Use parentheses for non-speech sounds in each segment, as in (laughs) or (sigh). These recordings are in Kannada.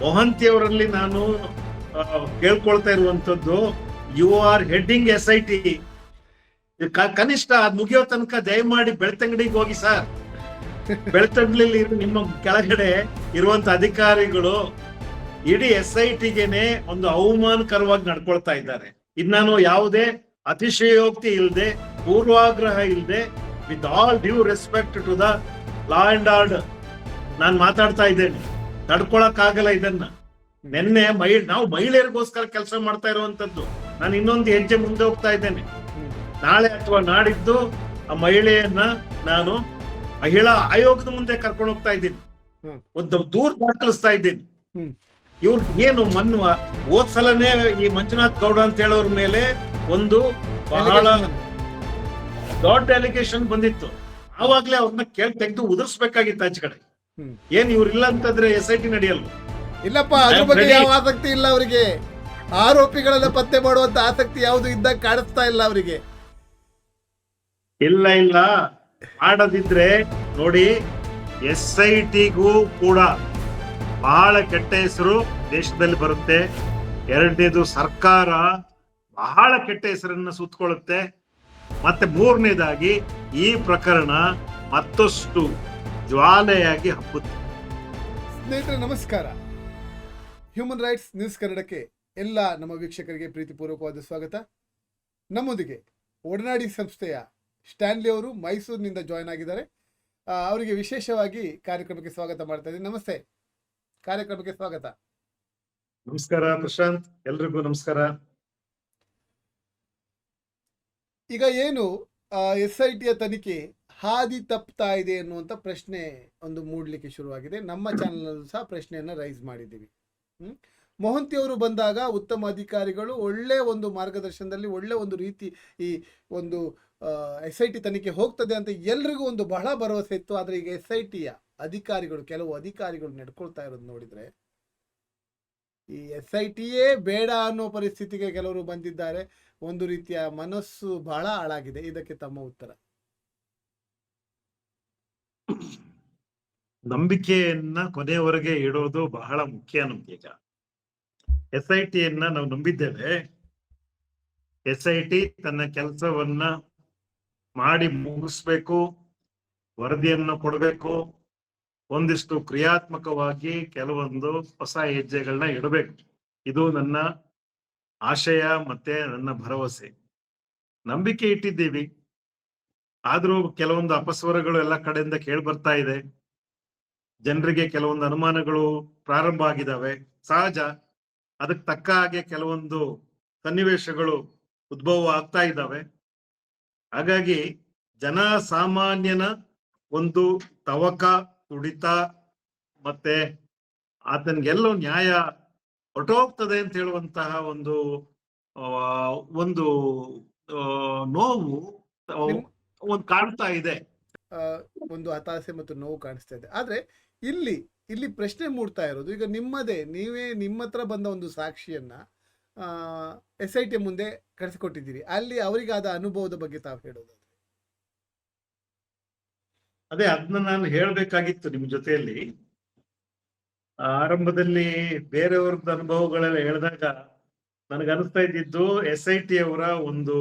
ಮೊಹಂತಿ ಅವರಲ್ಲಿ ನಾನು ಕೇಳ್ಕೊಳ್ತಾ ಇರುವಂತದ್ದು you are heading S I T ಕನಿಷ್ಠ ಅದ್ ಮುಗಿಯೋ ತನಕ ದಯಮಾಡಿ ಬೆಳ್ತಂಗಡಿಗೆ ಹೋಗಿ ಸರ್. ಬೆಳ್ತಂಗಡಿಲಿ ನಿಮ್ಮ ಕೆಳಗಡೆ ಇರುವಂತ ಅಧಿಕಾರಿಗಳು ಇಡೀ ಎಸ್ ಐ ಟಿಗೆನೆ ಒಂದು ಅವಮಾನಕರವಾಗಿ ನಡ್ಕೊಳ್ತಾ ಇದ್ದಾರೆ. ಇನ್ನಾನು ಯಾವುದೇ ಅತಿಶಯೋಕ್ತಿ ಇಲ್ಲದೆ ಪೂರ್ವಾಗ್ರಹ ಇಲ್ಲದೆ with all due respect to the law and order ನಾನು ಮಾತಾಡ್ತಾ ಇದ್ದೇನೆ. ತಡ್ಕೊಳಕ್ ಆಗಲ್ಲ ಇದನ್ನ. ನಿನ್ನೆ ಮಹಿ ನಾವು ಮಹಿಳೆಯರಿಗೋಸ್ಕರ ಕೆಲಸ ಮಾಡ್ತಾ ಇರುವಂತದ್ದು. ನಾನು ಇನ್ನೊಂದು ಹೆಜ್ಜೆ ಮುಂದೆ ಹೋಗ್ತಾ ಇದ್ದೇನೆ. ನಾಳೆ ಅಥವಾ ನಾಡಿದ್ದು ಆ ಮಹಿಳೆಯನ್ನ ನಾನು ಮಹಿಳಾ ಆಯೋಗದ ಮುಂದೆ ಕರ್ಕೊಂಡು ಹೋಗ್ತಾ ಇದ್ದೀನಿ. ಒಂದು ದೂರ ದಾಖಲಿಸ್ತಾ ಇದ್ದೀನಿ. ಇವ್ರು ಏನು ಮನ್ವ, ಹೋದ್ ಸಲನೇ ಈ ಮಂಜುನಾಥ್ ಗೌಡ ಅಂತ ಹೇಳೋರ್ ಮೇಲೆ ಒಂದು ಬಹಳ ದೊಡ್ಡ ಅಲಿಗೇಷನ್ ಬಂದಿತ್ತು. ಆವಾಗ್ಲೇ ಅವ್ರನ್ನ ಕೇಳಿ ತೆಗೆದು ಉದುರಿಸ್ಬೇಕಾಗಿತ್ತು ಆಚೆ ಕಡೆ. ಏನ್ ಇವ್ರು ಇಲ್ಲ ಅಂತಂದ್ರೆ ಎಸ್ ಐ ಟಿ ನಡೆಯಲ್ಲ. ಇಲ್ಲಪ್ಪ ಅದ್ರ ಬಗ್ಗೆ. ಯಾವ ಆಸಕ್ತಿ ಇಲ್ಲ ಅವರಿಗೆ. ಆರೋಪಿಗಳನ್ನ ಪತ್ತೆ ಮಾಡುವಂತ ಆಸಕ್ತಿ ಯಾವುದು ಇದ್ದ ಕಾಣಿಸ್ತಾ ಇಲ್ಲ ಅವರಿಗೆ. ಇಲ್ಲ ಇಲ್ಲ. ಮಾಡದಿದ್ರೆ ನೋಡಿ ಎಸ್ ಐ ಟಿಗೂ ಕೂಡ ಬಹಳ ಕೆಟ್ಟ ಹೆಸರು ದೇಶದಲ್ಲಿ ಬರುತ್ತೆ. ಎರಡನೇದು ಸರ್ಕಾರ ಬಹಳ ಕೆಟ್ಟ ಹೆಸರನ್ನ ಸುತ್ತಕೊಳ್ಳುತ್ತೆ ಮತ್ತೆ ಮೂರನೇದಾಗಿ ಈ ಪ್ರಕರಣ ಮತ್ತಷ್ಟು ಜ್ವಾಲೆಯಾಗಿ ಹಬ್ಬುತ್ತೆ. ಸ್ನೇಹಿತರೆ ನಮಸ್ಕಾರ. ಹ್ಯೂಮನ್ ರೈಟ್ಸ್ ನ್ಯೂಸ್ ಕನ್ನಡಕ್ಕೆ ಎಲ್ಲ ನಮ್ಮ ವೀಕ್ಷಕರಿಗೆ ಪ್ರೀತಿಪೂರ್ವಕವಾದ ಸ್ವಾಗತ. ನಮ್ಮೊಂದಿಗೆ ಒಡನಾಡಿ ಸಂಸ್ಥೆಯ ಸ್ಟ್ಯಾನ್ಲಿ ಅವರು ಮೈಸೂರಿನಿಂದ ಜಾಯ್ನ್ ಆಗಿದ್ದಾರೆ. ಅವರಿಗೆ ವಿಶೇಷವಾಗಿ ಕಾರ್ಯಕ್ರಮಕ್ಕೆ ಸ್ವಾಗತ ಮಾಡ್ತಾ ಇದ್ದೀನಿ. ನಮಸ್ತೆ. ಕಾರ್ಯಕ್ರಮಕ್ಕೆ ಸ್ವಾಗತ. ನಮಸ್ಕಾರ ಪ್ರಶಾಂತ್. ಎಲ್ರಿಗೂ ನಮಸ್ಕಾರ. ಈಗ ಏನು ಎಸ್ ಐ ಟಿಯ ತನಿಖೆ ಹಾದಿ ತಪ್ತಾ ಇದೆ ಅನ್ನುವಂಥ ಪ್ರಶ್ನೆ ಒಂದು ಮೂಡಲಿಕ್ಕೆ ಶುರುವಾಗಿದೆ. ನಮ್ಮ ಚಾನಲ್ ಸಹ ಪ್ರಶ್ನೆಯನ್ನು ರೈಸ್ ಮಾಡಿದ್ದೀವಿ. ಮೋಹಂತಿ ಅವರು ಬಂದಾಗ ಉತ್ತಮ ಅಧಿಕಾರಿಗಳು ಒಳ್ಳೆ ಒಂದು ಮಾರ್ಗದರ್ಶನದಲ್ಲಿ ಒಳ್ಳೆ ಒಂದು ರೀತಿ ಈ ಒಂದು ಎಸ್ ಐ ಟಿ ತನಿಖೆ ಹೋಗ್ತದೆ ಅಂತ ಎಲ್ರಿಗೂ ಒಂದು ಬಹಳ ಭರವಸೆ ಇತ್ತು. ಆದರೆ ಈಗ ಎಸ್ ಐ ಟಿಯ ಅಧಿಕಾರಿಗಳು, ಕೆಲವು ಅಧಿಕಾರಿಗಳು ನಡ್ಕೊಳ್ತಾ ಇರೋದು ನೋಡಿದರೆ ಈ ಎಸ್ ಐ ಟಿಯೇ ಬೇಡ ಅನ್ನೋ ಪರಿಸ್ಥಿತಿಗೆ ಕೆಲವರು ಬಂದಿದ್ದಾರೆ. ಒಂದು ರೀತಿಯ ಮನಸ್ಸು ಬಹಳ ಹಾಳಾಗಿದೆ. ಇದಕ್ಕೆ ತಮ್ಮ ಉತ್ತರ. ನಂಬಿಕೆಯನ್ನ ಕೊನೆಯವರೆಗೆ ಇಡೋದು ಬಹಳ ಮುಖ್ಯ ನಮ್ಗೀಗ ಎಸ್ ಐ ಟಿಯನ್ನ ನಾವು ನಂಬಿದ್ದೇವೆ. ಎಸ್ ಐ ಟಿ ತನ್ನ ಕೆಲಸವನ್ನ ಮಾಡಿ ಮುಗಿಸ್ಬೇಕು, ವರದಿಯನ್ನು ಕೊಡಬೇಕು, ಒಂದಿಷ್ಟು ಕ್ರಿಯಾತ್ಮಕವಾಗಿ ಕೆಲವೊಂದು ಹೊಸ ಹೆಜ್ಜೆಗಳನ್ನ ಇಡಬೇಕು. ಇದು ನನ್ನ ಆಶಯ ಮತ್ತೆ ನನ್ನ ಭರವಸೆ. ನಂಬಿಕೆ ಇಟ್ಟಿದ್ದೀವಿ. ಆದ್ರೂ ಕೆಲವೊಂದು ಅಪಸ್ವರಗಳು ಎಲ್ಲ ಕಡೆಯಿಂದ ಕೇಳಿ ಬರ್ತಾ ಇದೆ. ಜನರಿಗೆ ಕೆಲವೊಂದು ಅನುಮಾನಗಳು ಪ್ರಾರಂಭ ಆಗಿದ್ದಾವೆ. ಸಹಜ. ಅದಕ್ಕೆ ತಕ್ಕ ಹಾಗೆ ಕೆಲವೊಂದು ಸನ್ನಿವೇಶಗಳು ಉದ್ಭವ ಆಗ್ತಾ ಇದ್ದಾವೆ. ಹಾಗಾಗಿ ಜನ ಸಾಮಾನ್ಯನ ಒಂದು ತವಕ ತುಡಿತ ಮತ್ತೆ ಆತನಿಗೆಲ್ಲೋ ನ್ಯಾಯ ಹೊರಟೋಗ್ತದೆ ಅಂತ ಹೇಳುವಂತಹ ಒಂದು ಒಂದು ನೋವು ಒಂದು ಕಾಣ್ತಾ ಇದೆ. ಒಂದು ಹತಾಸೆ ಮತ್ತು ನೋವು ಕಾಣಿಸ್ತಾ ಇದೆ. ಆದ್ರೆ ಇಲ್ಲಿ ಇಲ್ಲಿ ಪ್ರಶ್ನೆ ಮೂಡ್ತಾ ಇರೋದು, ಈಗ ನಿಮ್ಮದೇ, ನೀವೇ ನಿಮ್ಮ ಹತ್ರ ಬಂದ ಒಂದು ಸಾಕ್ಷಿಯನ್ನ ಎಸ್ ಐ ಟಿ ಮುಂದೆ ಕಳಿಸಿಕೊಟ್ಟಿದ್ದೀರಿ. ಅಲ್ಲಿ ಅವರಿಗಾದ ಅನುಭವದ ಬಗ್ಗೆ ತಾವು ಹೇಳೋದು ಅದೇ ಅದನ್ನ ನಾನು ಹೇಳಬೇಕಾಗಿತ್ತು ನಿಮ್ ಜೊತೆಯಲ್ಲಿ. ಆರಂಭದಲ್ಲಿ ಬೇರೆಯವ್ರದ್ದು ಅನುಭವಗಳೆಲ್ಲ ಹೇಳಿದಾಗ ನನಗೆ ಅನಿಸ್ತಾ ಇದ್ದಿದ್ದು ಎಸ್ ಐ ಟಿ ಅವರ ಒಂದು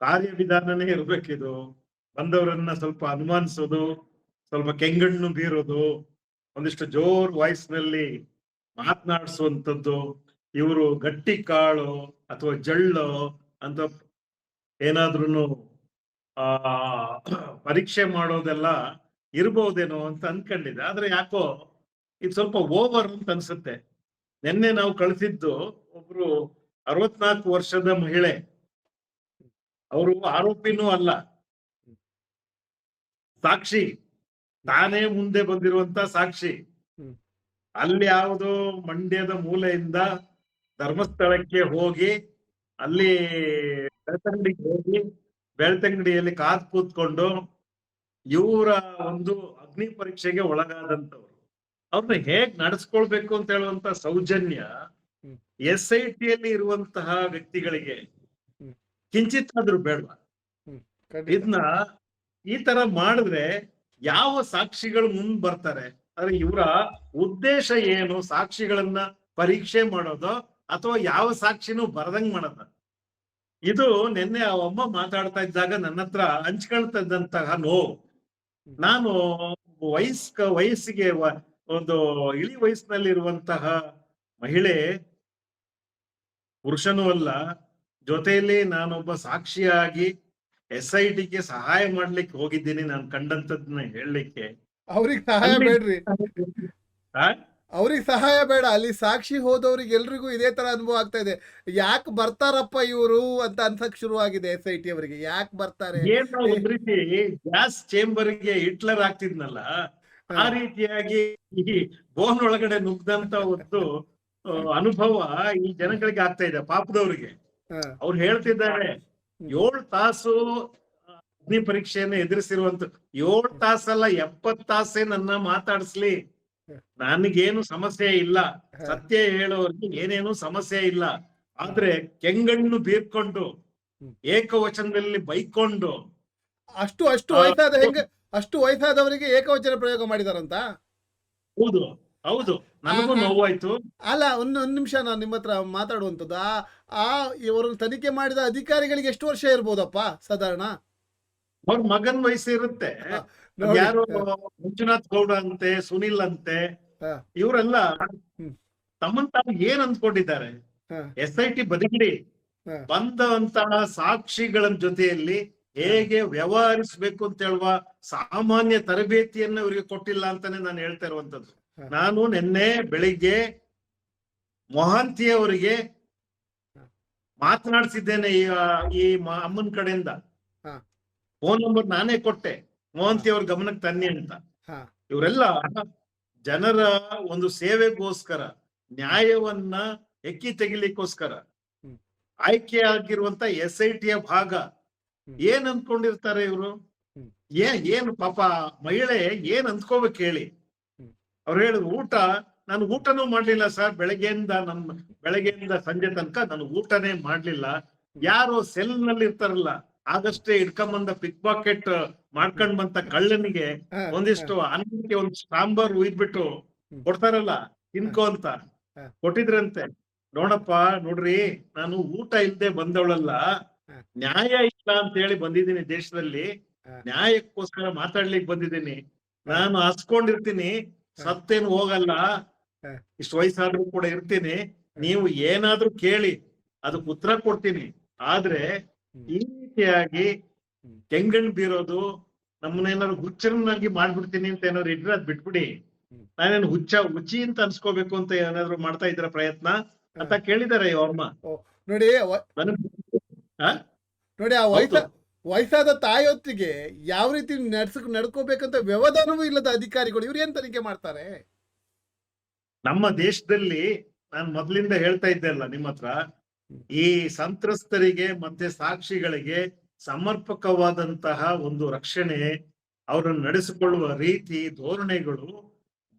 ಕಾರ್ಯವಿಧಾನನೇ ಇರ್ಬೇಕಿದು. ಬಂದವರನ್ನ ಸ್ವಲ್ಪ ಅನುಮಾನಿಸೋದು, ಸ್ವಲ್ಪ ಕೆಂಗಣ್ಣು ಬೀರೋದು, ಒಂದಿಷ್ಟು ಜೋರ್ ವಾಯ್ಸ್ನಲ್ಲಿ ಮಾತನಾಡಿಸುವಂಥದ್ದು, ಇವರು ಗಟ್ಟಿ ಕಾಳು ಅಥವಾ ಜಳ್ಳು ಅಂತ ಏನಾದ್ರೂ ಆ, ಪರೀಕ್ಷೆ ಮಾಡೋದೆಲ್ಲ ಇರ್ಬಹುದೇನೋ ಅಂತ ಅನ್ಕೊಂಡಿದ್ದೆ. ಆದ್ರೆ ಯಾಕೋ ಇದು ಸ್ವಲ್ಪ ಓವರ್ ಅಂತ ಅನ್ಸುತ್ತೆ. ನಿನ್ನೆ ನಾವು ಕಳಿಸಿದ್ದು ಒಬ್ರು ಅರವತ್ನಾಲ್ಕು ವರ್ಷದ ಮಹಿಳೆ. ಅವರು ಆರೋಪಿನೂ ಅಲ್ಲ. ಸಾಕ್ಷಿ. ತಾನೇ ಮುಂದೆ ಬಂದಿರುವಂತ ಸಾಕ್ಷಿ. ಅಲ್ಲಿ ಯಾವುದೋ ಮಂಡ್ಯದ ಮೂಲೆಯಿಂದ ಧರ್ಮಸ್ಥಳಕ್ಕೆ ಹೋಗಿ ಅಲ್ಲಿ ಬೆಳ್ತಂಗಡಿಗೆ ಹೋಗಿ ಬೆಳ್ತಂಗಡಿಯಲ್ಲಿ ಕಾತ್ ಕೂತ್ಕೊಂಡು ಇವರ ಒಂದು ಅಗ್ನಿ ಪರೀಕ್ಷೆಗೆ ಒಳಗಾದಂತವ್ರು ಅವ್ರನ್ನ ಹೇಗ್ ನಡೆಸ್ಕೊಳ್ಬೇಕು ಅಂತ ಹೇಳುವಂತ ಸೌಜನ್ಯ. ಎಸ್ ಐ ಟಿಯಲ್ಲಿ ಇರುವಂತಹ ವ್ಯಕ್ತಿಗಳಿಗೆ ಕಿಂಚಿತ್ತಾದ್ರೂ ಕಿಂಚಿತ್ ಆದ್ರೂ ಬೇಡವಾ ಇದನ್ನ ಈ ತರ ಮಾಡಿದ್ರೆ ಯಾವ ಸಾಕ್ಷಿಗಳು ಮುಂದ್ ಬರ್ತಾರೆ? ಆದ್ರೆ ಇವರ ಉದ್ದೇಶ ಏನು? ಸಾಕ್ಷಿಗಳನ್ನ ಪರೀಕ್ಷೆ ಮಾಡೋದು ಅಥವಾ ಯಾವ ಸಾಕ್ಷಿನೂ ಬರದಂಗ್ ಮಾಡೋದ? ಇದು ನಿನ್ನೆ ಆ ಅಮ್ಮ ಮಾತಾಡ್ತಾ ಇದ್ದಾಗ ನನ್ನ ಹತ್ರ ಹಂಚ್ಕೊಳ್ತಾ ಇದ್ದಂತಹ ನೋವು. ನಾನು ವಯಸ್ಕ ವಯಸ್ಸಿಗೆ ಒಂದು ಇಳಿ ವಯಸ್ಸಿನಲ್ಲಿರುವಂತಹ ಮಹಿಳೆ, ಪುರುಷನೂ ಅಲ್ಲ, ಜೊತೆಯಲ್ಲಿ ನಾನೊಬ್ಬ ಸಾಕ್ಷಿಯಾಗಿ ಎಸ್ ಐ ಟಿಗೆ ಸಹಾಯ ಮಾಡ್ಲಿಕ್ಕೆ ಹೋಗಿದ್ದೀನಿ ನಾನು ಕಂಡಂತದನ್ನ ಹೇಳಲಿಕ್ಕೆ. ಅವ್ರಿಗೆ ಸಹಾಯ ಬೇಡ್ರಿ? ಅವ್ರಿಗೆ ಸಹಾಯ ಬೇಡ. ಅಲ್ಲಿ ಸಾಕ್ಷಿ ಹೋದವ್ರಿಗೆ ಎಲ್ರಿಗೂ ಇದೇ ತರ ಅನುಭವ ಆಗ್ತಾ ಇದೆ. ಯಾಕೆ ಬರ್ತಾರಪ್ಪ ಇವರು ಅಂತ ಅನ್ಸಕ್ ಶುರುವಾಗಿದೆ ಎಸ್ ಐ ಟಿ ಅವರಿಗೆ. ಯಾಕೆ ಬರ್ತಾರೆ? ಗ್ಯಾಸ್ ಚೇಂಬರ್ಗೆ ಹಿಟ್ಲರ್ ಆಗ್ತಿದ್ನಲ್ಲ ಆ ರೀತಿಯಾಗಿ ಈ ಬೋನ್ ಒಳಗಡೆ ನುಗ್ದಂತ ಒಂದು ಅನುಭವ ಈ ಜನಗಳಿಗೆ ಆಗ್ತಾ ಇದೆ ಪಾಪದವ್ರಿಗೆ. ಅವ್ರು ಹೇಳ್ತಿದ್ದಾರೆ ಏಳು ತಾಸು ಅಗ್ನಿ ಪರೀಕ್ಷೆಯನ್ನು ಎದುರಿಸಿರುವಂತ ಏಳು ತಾಸಲ್ಲ ಎಪ್ಪತ್ ತಾಸೇ ನನ್ನ ಮಾತಾಡಿಸ್ಲಿ. ನನಗೇನು ಸಮಸ್ಯೆ ಇಲ್ಲ. ಸತ್ಯ ಹೇಳೋರ್ಗೆ ಏನೇನು ಸಮಸ್ಯೆ ಇಲ್ಲ. ಆದ್ರೆ ಕೆಂಗಣ್ಣು ಬೀರ್ಕೊಂಡು ಏಕವಚನದಲ್ಲಿ ಬೈಕೊಂಡು. ಅಷ್ಟು ಅಷ್ಟು ವಯಸ್ಸಾದ ಹೆಂಗ ಅಷ್ಟು ವಯಸ್ಸಾದವರಿಗೆ ಏಕವಚನ ಪ್ರಯೋಗ ಮಾಡಿದಾರಂತ? ಹೌದು. ಹೌದು ನನಗೂ. ನೋವಾಯ್ತು ಅಲ್ಲ ಒಂದು ಒಂದು ನಿಮಿಷ ನಾನು ನಿಮ್ಮ ಹತ್ರ ಮಾತಾಡುವಂಥದ್ದು ಆ ಆ ಇವರು ತನಿಖೆ ಮಾಡಿದ ಅಧಿಕಾರಿಗಳಿಗೆ ಎಷ್ಟು ವರ್ಷ ಇರ್ಬೋದಪ್ಪ ಸಾಧಾರಣ ಅವ್ರ ಮಗನ್ ವಯಸ್ಸು ಇರುತ್ತೆ ಯಾರು ಮಂಜುನಾಥ್ ಗೌಡ ಅಂತೆ ಸುನಿಲ್ ಅಂತೆ. ಇವರೆಲ್ಲ. ತಮ್ಮನ್ ತಾವು ಏನ್ ಅಂದ್ಕೊಂಡಿದ್ದಾರೆ ಎಸ್ ಐ ಟಿ ಬದಿಗಿಡಿ ಹಾ. ಬಂದಂತಹ ಸಾಕ್ಷಿಗಳ ಜೊತೆಯಲ್ಲಿ ಹೇಗೆ ವ್ಯವಹರಿಸಬೇಕು ಅಂತ ಹೇಳುವ ಸಾಮಾನ್ಯ ತರಬೇತಿಯನ್ನು ಇವರಿಗೆ ಕೊಟ್ಟಿಲ್ಲ ಅಂತಾನೆ ನಾನು ಹೇಳ್ತಾ ಇರುವಂತದ್ದು. ನಾನು ನಿನ್ನೆ ಬೆಳಿಗ್ಗೆ ಮೊಹಾಂತಿ ಅವರಿಗೆ. ಮಾತನಾಡಿಸಿದ್ದೇನೆ ಈ ಅಮ್ಮನ ಕಡೆಯಿಂದ. ಫೋನ್ ನಂಬರ್ ನಾನೇ ಕೊಟ್ಟೆ ಮೋಹಂತಿ ಅವ್ರ ಗಮನಕ್ಕೆ ತನ್ನಿ ಅಂತ. ಇವರೆಲ್ಲ ಜನರ ಒಂದು ಸೇವೆಗೋಸ್ಕರ ನ್ಯಾಯವನ್ನ ಎಕ್ಕಿ ತೆಗಿಲಿಕ್ಕೋಸ್ಕರ. ಆಯ್ಕೆ ಆಗಿರುವಂತ ಎಸ್ ಐ ಟಿಯ ಭಾಗ. ಏನ್ ಅಂದ್ಕೊಂಡಿರ್ತಾರೆ ಇವರು. ಏನ್ ಏನು ಪಾಪ ಮಹಿಳೆ ಏನ್ ಅಂದ್ಕೋಬೇಕು ಹೇಳಿ. ಅವ್ರು ಹೇಳಿದ್ರು ಊಟ ನಾನು ಊಟನೂ ಮಾಡ್ಲಿಲ್ಲ ಸರ್ ಬೆಳಗ್ಗೆಯಿಂದ ನಮ್ಮ ಬೆಳಗ್ಗೆಯಿಂದ ಸಂಜೆ ತನಕ ನಾನು ಊಟನೇ ಮಾಡ್ಲಿಲ್ಲ. ಯಾರು ಸೆಲ್ನಲ್ಲಿ ಇರ್ತಾರಲ್ಲ ಆಗಷ್ಟೇ ಇಟ್ಕೊಂಬಂದ ಪಿಕ್ ಪಾಕೆಟ್ ಮಾಡ್ಕೊಂಡ್ ಬಂತ ಕಳ್ಳನಿಗೆ ಒಂದಿಷ್ಟು ಅನ್ನಕ್ಕೆ ಒಂದ್ ಸಾಂಬಾರ್ ಉಯ್ದ್ಬಿಟ್ಟು. ಕೊಡ್ತಾರಲ್ಲ ತಿನ್ಕೋ ಅಂತ. ಕೊಟ್ಟಿದ್ರಂತೆ. ನೋಡಪ್ಪ ನೋಡ್ರಿ ನಾನು ಊಟ ಇಲ್ದೆ ಬಂದವಳಲ್ಲ ನ್ಯಾಯ ಇಲ್ಲ ಅಂತ ಹೇಳಿ ಬಂದಿದ್ದೀನಿ ದೇಶದಲ್ಲಿ. ನ್ಯಾಯಕ್ಕೋಸ್ಕರ ಮಾತಾಡ್ಲಿಕ್ಕೆ ಬಂದಿದ್ದೀನಿ. ನಾನು ಹಸ್ಕೊಂಡಿರ್ತೀನಿ ಸತ್ತೇನು ಹೋಗಲ್ಲ. ಇಷ್ಟು ವಯಸ್ಸಾದ್ರೂ ಕೂಡ ಇರ್ತೀನಿ. ನೀವು ಏನಾದ್ರೂ ಕೇಳಿ ಅದಕ್ಕೆ ಉತ್ತರ ಕೊಡ್ತೀನಿ. ಆದ್ರೆ. ಈ ರೀತಿಯಾಗಿ. ಕೆಂಗಣ್ ಬೀರೋದು ನಮ್ಮನ್ನೇನಾದ್ರು ಹುಚ್ಚರನ್ನಾಗಿ ಮಾಡ್ಬಿಡ್ತೀನಿ ಅಂತ ಏನಾದ್ರು ಇದ್ರೆ ಅದ್ ಬಿಟ್ಬಿಡಿ. ನಾನೇನು ಹುಚ್ಚ ಹುಚ್ಚಿ ಅಂತ ಅನ್ಸ್ಕೋಬೇಕು ಅಂತ ಏನಾದ್ರು ಮಾಡ್ತಾ ಇದ್ರ ಪ್ರಯತ್ನ? ಅಂತ ಕೇಳಿದಾರೆ ಅವ್ರಮ್ಮ ನೋಡಿ ನೋಡಿ ಆ ವಯಸ್ಸಾದ ತಾಯೊತ್ತಿಗೆ ಯಾವ ರೀತಿ ನಡ್ಸಕ್ ನಡ್ಕೋಬೇಕಂತ ವ್ಯವಧಾನವೂ ಇಲ್ಲದ ಅಧಿಕಾರಿಗಳು ಇವ್ರು ಏನ್ ತನಿಖೆ ಮಾಡ್ತಾರೆ? ನಮ್ಮ ದೇಶದಲ್ಲಿ ನಾನು ಮೊದ್ಲಿಂದ ಹೇಳ್ತಾ ಇದ್ದೆ ಅಲ್ಲ ನಿಮ್ಮ ಹತ್ರ, ಈ ಸಂತ್ರಸ್ತರಿಗೆ ಮತ್ತೆ ಸಾಕ್ಷಿಗಳಿಗೆ ಸಮರ್ಪಕವಾದಂತಹ ಒಂದು ರಕ್ಷಣೆ, ಅವರನ್ನು ನಡೆಸಿಕೊಳ್ಳುವ ರೀತಿ, ಧೋರಣೆಗಳು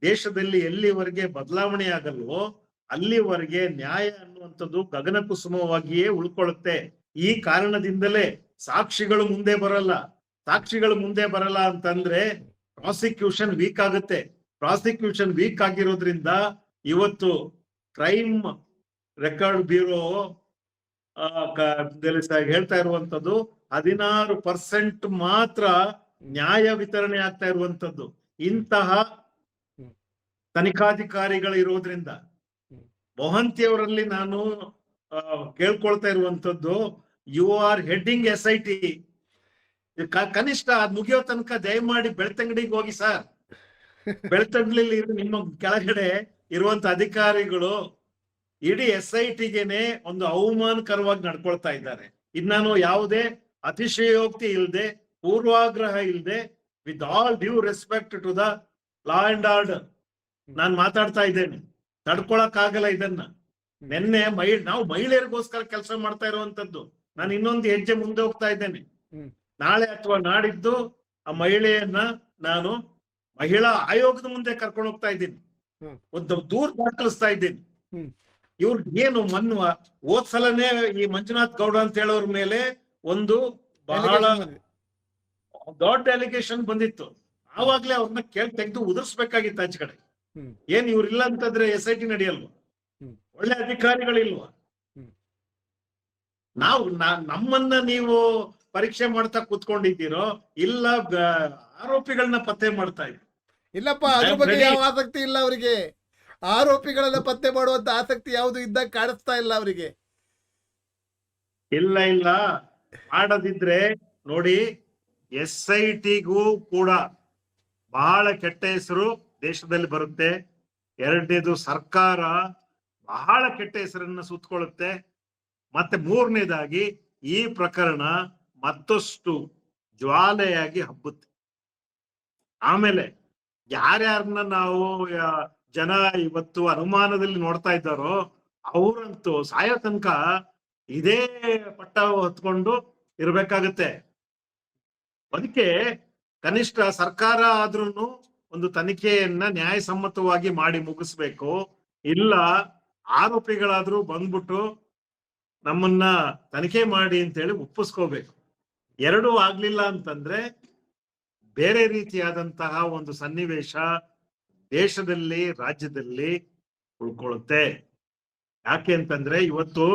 ದೇಶದಲ್ಲಿ ಎಲ್ಲಿವರೆಗೆ ಬದಲಾವಣೆ ಆಗಲ್ವೋ ಅಲ್ಲಿವರೆಗೆ ನ್ಯಾಯ ಅನ್ನುವಂಥದ್ದು ಗಗನ ಕುಸುಮವಾಗಿಯೇ ಉಳ್ಕೊಳ್ಳುತ್ತೆ. ಈ ಕಾರಣದಿಂದಲೇ ಸಾಕ್ಷಿಗಳು ಮುಂದೆ ಬರಲ್ಲ. ಸಾಕ್ಷಿಗಳು ಮುಂದೆ ಬರಲ್ಲ ಅಂತಂದ್ರೆ ಪ್ರಾಸಿಕ್ಯೂಷನ್ ವೀಕ್ ಆಗುತ್ತೆ. ಪ್ರಾಸಿಕ್ಯೂಷನ್ ವೀಕ್ ಆಗಿರೋದ್ರಿಂದ ಇವತ್ತು ಕ್ರೈಮ್ ರೆಕಾರ್ಡ್ ಬ್ಯೂರೋ ಹೇಳ್ತಾ ಇರುವಂತದ್ದು ಹದಿನಾರು ಪರ್ಸೆಂಟ್ ಮಾತ್ರ ನ್ಯಾಯ ವಿತರಣೆ ಆಗ್ತಾ ಇರುವಂತದ್ದು ಇಂತಹ ತನಿಖಾಧಿಕಾರಿಗಳು ಇರೋದ್ರಿಂದ. ಮೊಹಂತಿಯವರಲ್ಲಿ ನಾನು ಕೇಳ್ಕೊಳ್ತಾ ಇರುವಂತದ್ದು you are heading S I T ಕನಿಷ್ಠ ಅದ್ ಮುಗಿಯೋ ತನಕ ದಯಮಾಡಿ ಬೆಳ್ತಂಗಡಿಗೆ ಹೋಗಿ ಸರ್. ಬೆಳ್ತಂಗಡಿಲಿ ನಿಮ್ಮ ಕೆಳಗಡೆ ಇರುವಂತ ಅಧಿಕಾರಿಗಳು ಇಡೀ ಎಸ್ ಐ ಟಿಗೆನೆ ಒಂದು ಅವಮಾನಕರವಾಗಿ ನಡ್ಕೊಳ್ತಾ ಇದ್ದಾರೆ. ಇನ್ನಾನು ಯಾವುದೇ ಅತಿಶಯೋಕ್ತಿ ಇಲ್ಲದೆ ಪೂರ್ವಾಗ್ರಹ ಇಲ್ಲದೆ with all due respect to the law and order ನಾನ್ ಮಾತಾಡ್ತಾ ಇದ್ದೇನೆ. ತಡ್ಕೊಳಕ್ ಆಗಲ್ಲ ಇದನ್ನ ನಿನ್ನೆ ಮಹಿ ನಾವು ಮಹಿಳೆಯರಿಗೋಸ್ಕರ ಕೆಲಸ ಮಾಡ್ತಾ ಇರುವಂತದ್ದು. ನಾನು ಇನ್ನೊಂದು ಹೆಜ್ಜೆ ಮುಂದೆ ಹೋಗ್ತಾ ಇದ್ದೇನೆ. ನಾಳೆ ಅಥವಾ ನಾಡಿದ್ದು ಆ ಮಹಿಳೆಯನ್ನ ನಾನು ಮಹಿಳಾ ಆಯೋಗದ ಮುಂದೆ ಕರ್ಕೊಂಡು ಹೋಗ್ತಾ ಇದ್ದೀನಿ. ಒಂದು ದೂರ ದಾಖಲಿಸ್ತಾ ಇದ್ದೀನಿ. ಇವ್ರ ಏನು ಮನ್ವ ಹೋದ್ ಸಲನೇ ಈ ಮಂಜುನಾಥ್ ಗೌಡ ಅಂತ ಹೇಳೋರ್ ಮೇಲೆ ಒಂದು ಬಹಳ ದೊಡ್ಡ ಅಲಿಗೇಷನ್ ಬಂದಿತ್ತು. ಆವಾಗ್ಲೇ ಅವ್ರನ್ನ ಕೇಳಿ ತೆಗೆದು ಉದುರ್ಸ್ಬೇಕಾಗಿತ್ತು ಆಚೆ ಕಡೆ. ಏನ್ ಇವ್ರಿಲ್ಲ ಅಂತಂದ್ರೆ ಎಸ್ ಐ ಟಿ ನಡೆಯಲ್ವಾ? ಒಳ್ಳೆ ಅಧಿಕಾರಿಗಳಿಲ್ವಾ. ನಾವು ನಾ- ನಮ್ಮನ್ನ ನೀವು ಪರೀಕ್ಷೆ ಮಾಡ್ತಾ ಕೂತ್ಕೊಂಡಿದ್ದೀರೋ ಇಲ್ಲ ಆರೋಪಿಗಳನ್ನ ಪತ್ತೆ ಮಾಡ್ತಾ ಇದ್ದೀವಿ ಇಲ್ಲಪ್ಪ ಅದ್ರ ಬಗ್ಗೆ ಯಾವ ಆಸಕ್ತಿ ಇಲ್ಲ ಅವರಿಗೆ. ಆರೋಪಿಗಳನ್ನ ಪತ್ತೆ ಮಾಡುವಂತ ಆಸಕ್ತಿ ಯಾವುದು ಇದ್ದಾಗ ಕಾಣಿಸ್ತಾ ಇಲ್ಲ ಅವರಿಗೆ. ಇಲ್ಲ ಇಲ್ಲ. ಮಾಡದಿದ್ರೆ ನೋಡಿ ಎಸ್ ಐ ಟಿಗೂ ಕೂಡ ಬಹಳ ಕೆಟ್ಟ ಹೆಸರು ದೇಶದಲ್ಲಿ ಬರುತ್ತೆ. ಎರಡನೇದು ಸರ್ಕಾರ ಬಹಳ ಕೆಟ್ಟ ಹೆಸರನ್ನ ಸುತ್ತಕೊಳ್ಳುತ್ತೆ ಮತ್ತೆ ಮೂರನೇದಾಗಿ ಈ ಪ್ರಕರಣ ಮತ್ತಷ್ಟು ಜ್ವಾಲೆಯಾಗಿ ಹಬ್ಬುತ್ತೆ. ಆಮೇಲೆ ಯಾರ್ಯಾರನ್ನ ನಾವು ಜನ ಇವತ್ತು ಅನುಮಾನದಲ್ಲಿ ನೋಡ್ತಾ ಇದ್ದಾರೋ ಅವರಂತೂ ಸಾಯೋ ತನಕ ಇದೇ ಪಟ್ಟ ಹೊತ್ಕೊಂಡು ಇರ್ಬೇಕಾಗತ್ತೆ. ಅದಕ್ಕೆ ಕನಿಷ್ಠ ಸರ್ಕಾರ ಆದ್ರೂ ಒಂದು ತನಿಖೆಯನ್ನ ನ್ಯಾಯಸಮ್ಮತವಾಗಿ ಮಾಡಿ ಮುಗಿಸ್ಬೇಕು. ಇಲ್ಲ ಆರೋಪಿಗಳಾದ್ರೂ ಬಂದ್ಬಿಟ್ಟು ನಮ್ಮನ್ನ ತನಿಖೆ ಮಾಡಿ ಅಂತ ಹೇಳಿ ಒಪ್ಪಿಸ್ಕೋಬೇಕು. ಎರಡೂ ಆಗ್ಲಿಲ್ಲ ಅಂತಂದ್ರೆ ಬೇರೆ ರೀತಿಯಾದಂತಹ ಒಂದು ಸನ್ನಿವೇಶ ದೇಶದಲ್ಲಿ, ರಾಜ್ಯದಲ್ಲಿ ಉಳ್ಕೊಳ್ಳುತ್ತೆ. ಯಾಕೆ ಅಂತಂದ್ರೆ ಇವತ್ತು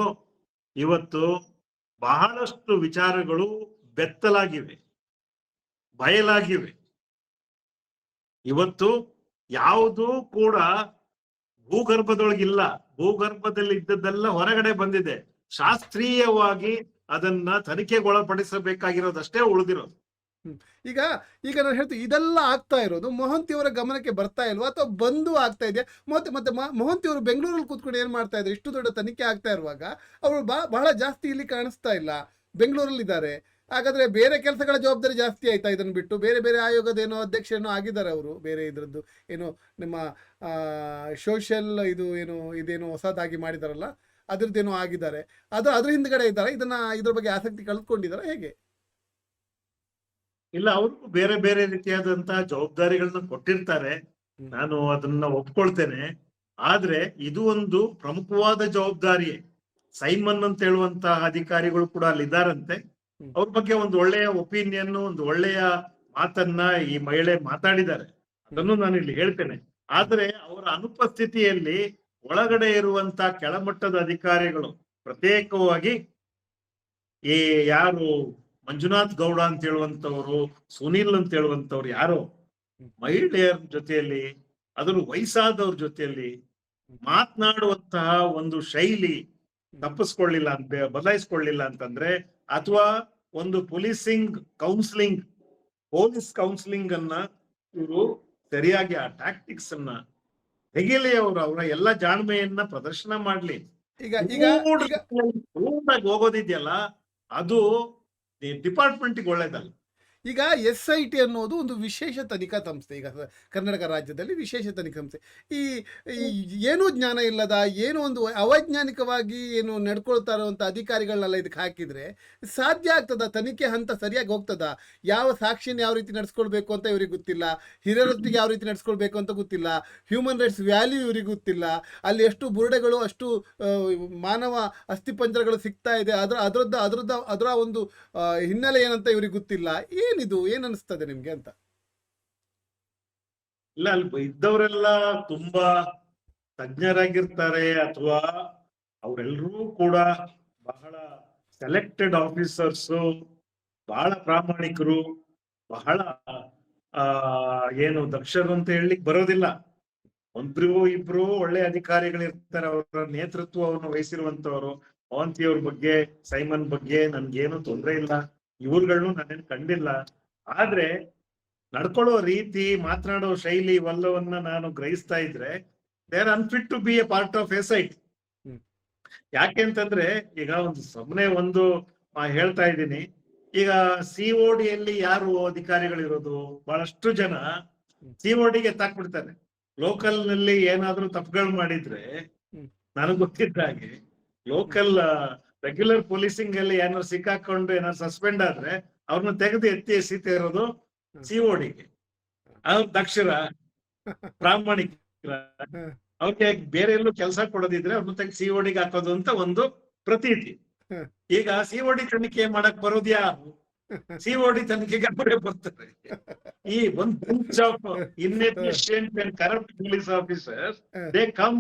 ಇವತ್ತು ಬಹಳಷ್ಟು ವಿಚಾರಗಳು ಬೆತ್ತಲಾಗಿವೆ, ಬಯಲಾಗಿವೆ. ಇವತ್ತು ಯಾವುದು ಕೂಡ ಭೂಗರ್ಭದೊಳಗಿಲ್ಲ. ಭೂಗರ್ಭದಲ್ಲಿ ಇದ್ದದ್ದೆಲ್ಲ ಹೊರಗಡೆ ಬಂದಿದೆ. ಶಾಸ್ತ್ರೀಯವಾಗಿ ಅದನ್ನ ತನಿಖೆಗೊಳಪಡಿಸಬೇಕಾಗಿರೋದಷ್ಟೇ ಉಳಿದಿರೋದು. ಈಗ ಈಗ ನಾನು ಹೇಳ್ತೀನಿ, ಇದೆಲ್ಲ ಆಗ್ತಾ ಇರೋದು ಮೊಹಂತಿ ಅವರ ಗಮನಕ್ಕೆ ಬರ್ತಾ ಇಲ್ವಾ ಅಥವಾ ಬಂದು ಆಗ್ತಾ ಇದೆಯಾ? ಮತ್ತೆ ಮತ್ತೆ ಮೊಹಂತಿಯವರು ಬೆಂಗಳೂರಲ್ಲಿ ಕೂತ್ಕೊಂಡು ಏನ್ ಮಾಡ್ತಾ ಇದ್ದಾರೆ? ಇಷ್ಟು ದೊಡ್ಡ ತನಿಖೆ ಆಗ್ತಾ ಇರುವಾಗ ಅವರು ಬಹಳ ಜಾಸ್ತಿ ಇಲ್ಲಿ ಕಾಣಿಸ್ತಾ ಇಲ್ಲ. ಬೆಂಗಳೂರಲ್ಲಿ ಇದ್ದಾರೆ. ಹಾಗಾದ್ರೆ ಬೇರೆ ಕೆಲಸಗಳ ಜವಾಬ್ದಾರಿ ಜಾಸ್ತಿ ಆಯ್ತಾ ಇದನ್ನು ಬಿಟ್ಟು? ಬೇರೆ ಬೇರೆ ಆಯೋಗದ ಏನೋ ಅಧ್ಯಕ್ಷರೇನೋ ಆಗಿದ್ದಾರೆ ಅವರು, ಬೇರೆ ಇದ್ರದ್ದು ಏನು ನಿಮ್ಮ ಸೋಷಿಯಲ್ ಇದು ಏನು, ಇದೇನೋ ಹೊಸದಾಗಿ ಮಾಡಿದಾರಲ್ಲ? ಅದ್ರದ್ದೇನೋ ಆಗಿದ್ದಾರೆ. ಅದು ಅದ್ರ ಹಿಂದ್ಗಡೆ ಇದ್ದಾರೆ. ಇದನ್ನ ಇದ್ರ ಬಗ್ಗೆ ಆಸಕ್ತಿ ಕಳೆದುಕೊಂಡಿದ್ದಾರೆ. ಹೇಗೆ? ಇಲ್ಲ ಅವರು ಬೇರೆ ಬೇರೆ ರೀತಿಯಾದಂತಹ ಜವಾಬ್ದಾರಿಗಳನ್ನ ಕೊಟ್ಟಿರ್ತಾರೆ. ನಾನು ಅದನ್ನ ಒಪ್ಕೊಳ್ತೇನೆ. ಆದ್ರೆ ಇದು ಒಂದು ಪ್ರಮುಖವಾದ ಜವಾಬ್ದಾರಿ. ಸೈಮನ್ ಅಂತ ಹೇಳುವಂತಹ ಅಧಿಕಾರಿಗಳು ಕೂಡ ಅಲ್ಲಿ ಇದ್ದಾರಂತೆ ಹ್ಮ್. ಅವ್ರ ಬಗ್ಗೆ ಒಂದು ಒಳ್ಳೆಯ ಒಪಿನಿಯನ್ ಒಂದು ಒಳ್ಳೆಯ ಮಾತನ್ನ ಈ ಮಹಿಳೆ ಮಾತಾಡಿದ್ದಾರೆ. ಅದನ್ನು ನಾನು ಇಲ್ಲಿ ಹೇಳ್ತೇನೆ ಆದ್ರೆ ಅವರ ಅನುಪಸ್ಥಿತಿಯಲ್ಲಿ ಒಳಗಡೆ ಇರುವಂತ ಕೆಳಮಟ್ಟದ ಅಧಿಕಾರಿಗಳು ಪ್ರತ್ಯೇಕವಾಗಿ ಈ ಯಾರು ಮಂಜುನಾಥ್ ಗೌಡ ಅಂತ ಹೇಳುವಂತವ್ರು, ಸುನೀಲ್ ಅಂತ ಹೇಳುವಂತವ್ರು ಯಾರು, ಮಹಿಳೆಯರ ಜೊತೆಯಲ್ಲಿ ಅದರ ವಯಸ್ಸಾದವ್ರ ಜೊತೆಯಲ್ಲಿ ಮಾತನಾಡುವಂತಹ ಒಂದು ಶೈಲಿ ತಪ್ಪಿಸ್ಕೊಳ್ಳಿಲ್ಲ ಅಂತ ಬದಲಾಯಿಸ್ಕೊಳ್ಳಿಲ್ಲ ಅಂತಂದ್ರೆ ಅಥವಾ ಒಂದು ಪೊಲೀಸಿಂಗ್ ಕೌನ್ಸಿಲಿಂಗ್, ಪೊಲೀಸ್ ಕೌನ್ಸಿಲಿಂಗ್ ಅನ್ನ ಇವರು ಸರಿಯಾಗಿ ಆ ಟ್ಯಾಕ್ಟಿಕ್ಸ್ ಅನ್ನ ಅವರು ಅವರ ಎಲ್ಲ ಜಾಣ್ಮೆಯನ್ನ ಪ್ರದರ್ಶನ ಮಾಡ್ಲಿ. ಈಗ ಈಗ ಹೋಗೋದಿದೆಯಲ್ಲ ಅದು ಡಿಪಾರ್ಟ್ಮೆಂಟ್ಗೆ ಒಳ್ಳೇದಲ್ಲ. ಈಗ ಎಸ್ ಐ ಟಿ ಅನ್ನೋದು ಒಂದು ವಿಶೇಷ ತನಿಖಾ ಸಂಸ್ಥೆ. ಈಗ ಕರ್ನಾಟಕ ರಾಜ್ಯದಲ್ಲಿ ವಿಶೇಷ ತನಿಖಾ ಸಂಸ್ಥೆ. ಈ ಈ ಏನೂ ಜ್ಞಾನ ಇಲ್ಲದ ಏನೋ ಒಂದು ಅವೈಜ್ಞಾನಿಕವಾಗಿ ಏನು ನಡ್ಕೊಳ್ತಾ ಇರುವಂಥ ಅಧಿಕಾರಿಗಳನ್ನೆಲ್ಲ ಇದಕ್ಕೆ ಹಾಕಿದ್ರೆ ಸಾಧ್ಯ ಆಗ್ತದ? ತನಿಖೆ ಹಂತ ಸರಿಯಾಗಿ ಹೋಗ್ತದ? ಯಾವ ಸಾಕ್ಷಿನ ಯಾವ ರೀತಿ ನಡೆಸ್ಕೊಳ್ಬೇಕು ಅಂತ ಇವ್ರಿಗೆ ಗೊತ್ತಿಲ್ಲ. ಹಿರಿಯರೊತ್ತಿಗೆ ಯಾವ ರೀತಿ ನಡೆಸ್ಕೊಳ್ಬೇಕು ಅಂತ ಗೊತ್ತಿಲ್ಲ. ಹ್ಯೂಮನ್ ರೈಟ್ಸ್ ವ್ಯಾಲ್ಯೂ ಇವ್ರಿಗೆ ಗೊತ್ತಿಲ್ಲ. ಅಲ್ಲಿ ಎಷ್ಟು ಬುರುಡೆಗಳು ಅಷ್ಟು ಮಾನವ ಅಸ್ಥಿಪಂಜರಗಳು ಸಿಗ್ತಾ ಇದೆ. ಅದರ ಅದರದ್ದು ಅದರದ್ದು ಅದರ ಒಂದು ಹಿನ್ನೆಲೆ ಏನಂತ ಇವ್ರಿಗೆ ಗೊತ್ತಿಲ್ಲ. ಏನಿದು? ಏನ್ ಅನಿಸ್ತದೆ ನಿಮ್ಗೆ ಅಂತ? ಇಲ್ಲ, ಅಲ್ಪ ಇದ್ದವರೆಲ್ಲ ತುಂಬಾ ತಜ್ಞರಾಗಿರ್ತಾರೆ ಅಥವಾ ಅವರೆಲ್ಲರೂ ಕೂಡ ಬಹಳ ಸೆಲೆಕ್ಟೆಡ್ ಆಫೀಸರ್ಸ್ ಬಹಳ ಪ್ರಾಮಾಣಿಕರು, ಬಹಳ, ಆ, ಏನು ದಕ್ಷರು ಅಂತ ಹೇಳಲಿಕ್ಕೆ ಬರೋದಿಲ್ಲ. ಒಬ್ರು ಇಬ್ರು ಒಳ್ಳೆ ಅಧಿಕಾರಿಗಳಿರ್ತಾರೆ, ಅವರ ನೇತೃತ್ವವನ್ನು ವಹಿಸಿರುವಂತವರು ಅವಂತಿಯವ್ರ ಬಗ್ಗೆ, ಸೈಮನ್ ಬಗ್ಗೆ ನನ್ಗೇನು ತೊಂದರೆ ಇಲ್ಲ. ಇವ್ರುಗಳನ್ನು ನಾನೇನು ಕಂಡಿಲ್ಲ. ಆದ್ರೆ ನಡ್ಕೊಳ್ಳೋ ರೀತಿ ಮಾತನಾಡೋ ಶೈಲಿ ಇವೆಲ್ಲವನ್ನ ನಾನು ಗ್ರಹಿಸ್ತಾ ಇದ್ರೆ they are unfit to be a part of SIT. ಯಾಕೆ ಅಂತಂದ್ರೆ ಈಗ ಒಂದು ಸುಮ್ಮನೆ ಒಂದು ಹೇಳ್ತಾ ಇದ್ದೀನಿ. ಈಗ ಸಿ ಅಲ್ಲಿ ಡಿಯಲ್ಲಿ ಯಾರು ಅಧಿಕಾರಿಗಳಿರೋದು? ಬಹಳಷ್ಟು ಜನ ಸಿ ಗೆ ಡಿಗೆ ಎತ್ತಾಕ್ಬಿಡ್ತಾರೆ ಲೋಕಲ್ನಲ್ಲಿ ಏನಾದ್ರೂ ತಪ್ಪುಗಳು ಮಾಡಿದ್ರೆ ನನಗ್ ಗೊತ್ತಿದ್ದ ಹಾಗೆ ಲೋಕಲ್ ರೆಗ್ಯುಲರ್ ಪೊಲೀಸಿಂಗ್ ಅಲ್ಲಿ ಏನಾದ್ರು ಸಿಕ್ಕಾಕೊಂಡು ಏನಾದ್ರು ಸಸ್ಪೆಂಡ್ ಆದ್ರೆ ಅವ್ರನ್ನ ತೆಗೆದು ಎತ್ತಿ ಎಸಿತಾ ಇರೋದು ಸಿ ಓಡಿಗೆ ಅವ್ರ ದಕ್ಷರ (laughs) ಪ್ರಾಮಾಣಿಕ. ಅವ್ರಿಗೆ ಬೇರೆ ಎಲ್ಲೂ ಕೆಲಸ ಕೊಡೋದಿದ್ರೆ ಅವ್ರನ್ನ ತೆಗೆದು ಸಿ ಒ ಹಾಕೋದು ಅಂತ ಒಂದು ಪ್ರತೀತಿ. ಈಗ ಸಿ ಓಡಿ ಡಿ ತನಿಖೆ ಮಾಡಕ್ ಬರೋದು ಯಾರು? (laughs) ಸಿಒಡಿ ತನಿಖೆಗೆ ಅವರೇ ಬರ್ತಾರೆ. ಈ ಒಂದ್ bunch of inefficient and corrupt police officer they come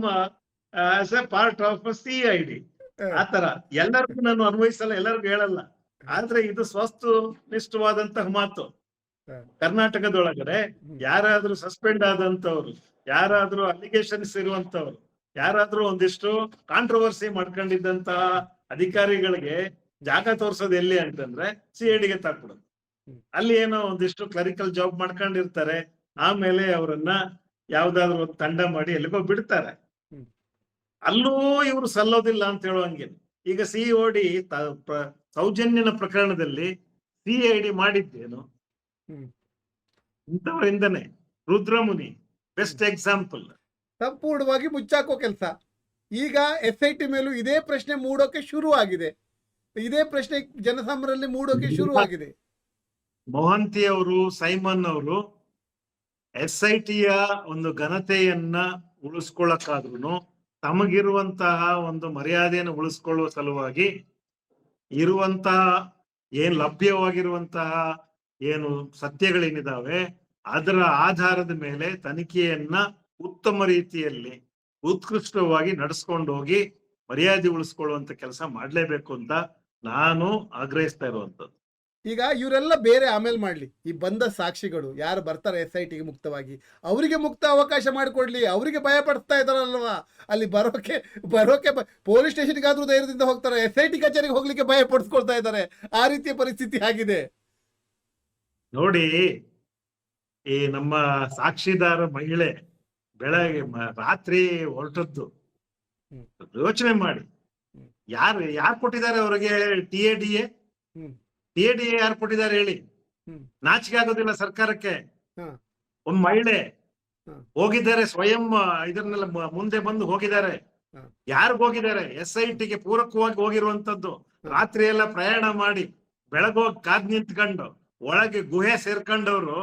as a part of CID ಆತರ ಎಲ್ಲರಿಗೂ ನಾನು ಅನ್ವಯಿಸಲ್ಲ ಎಲ್ಲರಿಗೂ ಹೇಳಲ್ಲ. ಆದ್ರೆ ಇದು ಸ್ವಸ್ತು ನಿಷ್ಠವಾದಂತಹ ಮಾತು ಕರ್ನಾಟಕದೊಳಗಡೆ ಯಾರಾದ್ರೂ ಸಸ್ಪೆಂಡ್ ಆದಂತವ್ರು ಯಾರಾದ್ರೂ ಅಲಿಗೇಷನ್ಸ್ ಇರುವಂತವ್ರು ಯಾರಾದ್ರೂ ಒಂದಿಷ್ಟು ಕಾಂಟ್ರವರ್ಸಿ ಮಾಡ್ಕೊಂಡಿದ್ದಂತಹ ಅಧಿಕಾರಿಗಳಿಗೆ ಜಾಗ ತೋರ್ಸೋದು ಎಲ್ಲಿ ಅಂತಂದ್ರೆ ಸಿ ಗೆ ತಾಕ್ಬಿಡೋದು ಹ್ಮ್. ಅಲ್ಲಿ ಏನೋ ಒಂದಿಷ್ಟು ಕ್ಲರಿಕಲ್ ಜಾಬ್ ಮಾಡ್ಕೊಂಡಿರ್ತಾರೆ ಆಮೇಲೆ ಅವರನ್ನ ಯಾವ್ದಾದ್ರು ಒಂದು ತಂಡ ಮಾಡಿ ಎಲ್ಲಿಗೋ ಬಿಡ್ತಾರೆ. ಅಲ್ಲೂ ಇವರು ಸಲ್ಲೋದಿಲ್ಲ ಅಂತ ಹೇಳುವಂಗಿಲ್ಲ ಈಗ ಸಿಒಡಿ ಸೌಜನ್ಯನ ಪ್ರಕರಣದಲ್ಲಿ ಸಿಐಡಿ ಮಾಡಿದ್ದೇನು? ಹ್ಮ್. ಇಂಥವರಿಂದನೇ ರುದ್ರಮುನಿ ಬೆಸ್ಟ್ ಎಕ್ಸಾಂಪಲ್ ಸಂಪೂರ್ಣವಾಗಿ ಮುಚ್ಚಾಕೋ ಕೆಲಸ. ಈಗ ಎಸ್ ಐ ಟಿ ಮೇಲೂ ಇದೇ ಪ್ರಶ್ನೆ ಮೂಡೋಕೆ ಶುರು ಆಗಿದೆ ಇದೇ ಪ್ರಶ್ನೆ ಜನಸಾಮಾನ್ಯರಲ್ಲಿ ಮೂಡೋಕೆ ಶುರು ಆಗಿದೆ ಮೊಹಂತಿ ಅವರು ಸೈಮನ್ ಅವರು ಎಸ್ ಐ ಟಿಯ ಒಂದು ಘನತೆಯನ್ನ ಉಳಿಸ್ಕೊಳ್ಳಕ್ಕಾದ್ರೂ ತಮಗಿರುವಂತಹ ಒಂದು ಮರ್ಯಾದೆಯನ್ನು ಉಳಿಸ್ಕೊಳ್ಳುವ ಸಲುವಾಗಿ ಇರುವಂತಹ ಏನ್ ಲಭ್ಯವಾಗಿರುವಂತಹ ಏನು ಸತ್ಯಗಳೇನಿದಾವೆ, ಅದರ ಆಧಾರದ ಮೇಲೆ ತನಿಖೆಯನ್ನ ಉತ್ತಮ ರೀತಿಯಲ್ಲಿ ಉತ್ಕೃಷ್ಟವಾಗಿ ನಡೆಸ್ಕೊಂಡು ಹೋಗಿ ಮರ್ಯಾದೆ ಉಳಿಸ್ಕೊಳ್ಳುವಂತ ಕೆಲಸ ಮಾಡ್ಲೇಬೇಕು ಅಂತ ನಾನು ಆಗ್ರಹಿಸ್ತಾ ಇರುವಂತದ್ದು ಈಗ ಇವರೆಲ್ಲ ಬೇರೆ ಆಮೇಲೆ ಮಾಡ್ಲಿ. ಈ ಬಂದ ಸಾಕ್ಷಿಗಳು ಯಾರು ಬರ್ತಾರೆ ಎಸ್ ಐ ಟಿಗೆ ಮುಕ್ತವಾಗಿ. ಅವರಿಗೆ ಮುಕ್ತ ಅವಕಾಶ ಮಾಡಿಕೊಡ್ಲಿ. ಅವರಿಗೆ ಭಯ ಪಡಿಸ್ತಾ ಇದ್ದಾರಲ್ವಾ? ಅಲ್ಲಿ ಬರೋಕೆ ಬರೋಕೆ ಪೊಲೀಸ್ ಸ್ಟೇಷನ್ಗಾದ್ರೂ ಧೈರ್ಯದಿಂದ ಹೋಗ್ತಾರೆ. ಎಸ್ ಐ ಟಿ ಕಚೇರಿಗೆ ಹೋಗ್ಲಿಕ್ಕೆ ಭಯ ಪಡಿಸ್ಕೊಳ್ತಾ ಇದ್ದಾರೆ. ಆ ರೀತಿಯ ಪರಿಸ್ಥಿತಿ ಆಗಿದೆ. ನೋಡಿ ಈ ನಮ್ಮ ಸಾಕ್ಷಿದಾರ ಮಹಿಳೆ ಬೆಳಗ್ಗೆ ರಾತ್ರಿ ಹೊರಟದ್ದು. ಯೋಚನೆ ಮಾಡಿ. ಯಾರು ಯಾರು ಕೊಟ್ಟಿದ್ದಾರೆ ಅವರಿಗೆ? T A D A? T A D A ಯಾರು ಕೊಟ್ಟಿದ್ದಾರೆ ಹೇಳಿ ನಾಚಿಕೆ ಆಗೋದಿಲ್ಲ ಸರ್ಕಾರಕ್ಕೆ. ಒಂದ್ ಮಹಿಳೆ ಹೋಗಿದ್ದಾರೆ ಸ್ವಯಂ ಇದನ್ನೆಲ್ಲ ಮುಂದೆ ಬಂದು ಹೋಗಿದ್ದಾರೆ ಯಾರು ಯಾರಿಗ್ ಹೋಗಿದ್ದಾರೆ ಎಸ್ ಐ ಟಿಗೆ ಪೂರಕವಾಗಿ ಹೋಗಿರುವಂತದ್ದು. ರಾತ್ರಿ ಎಲ್ಲ ಪ್ರಯಾಣ ಮಾಡಿ ಬೆಳಗೋಗಿ ಕಾದ್ ನಿಂತ್ಕೊಂಡು ಒಳಗೆ ಗುಹೆ ಸೇರ್ಕೊಂಡವ್ರು.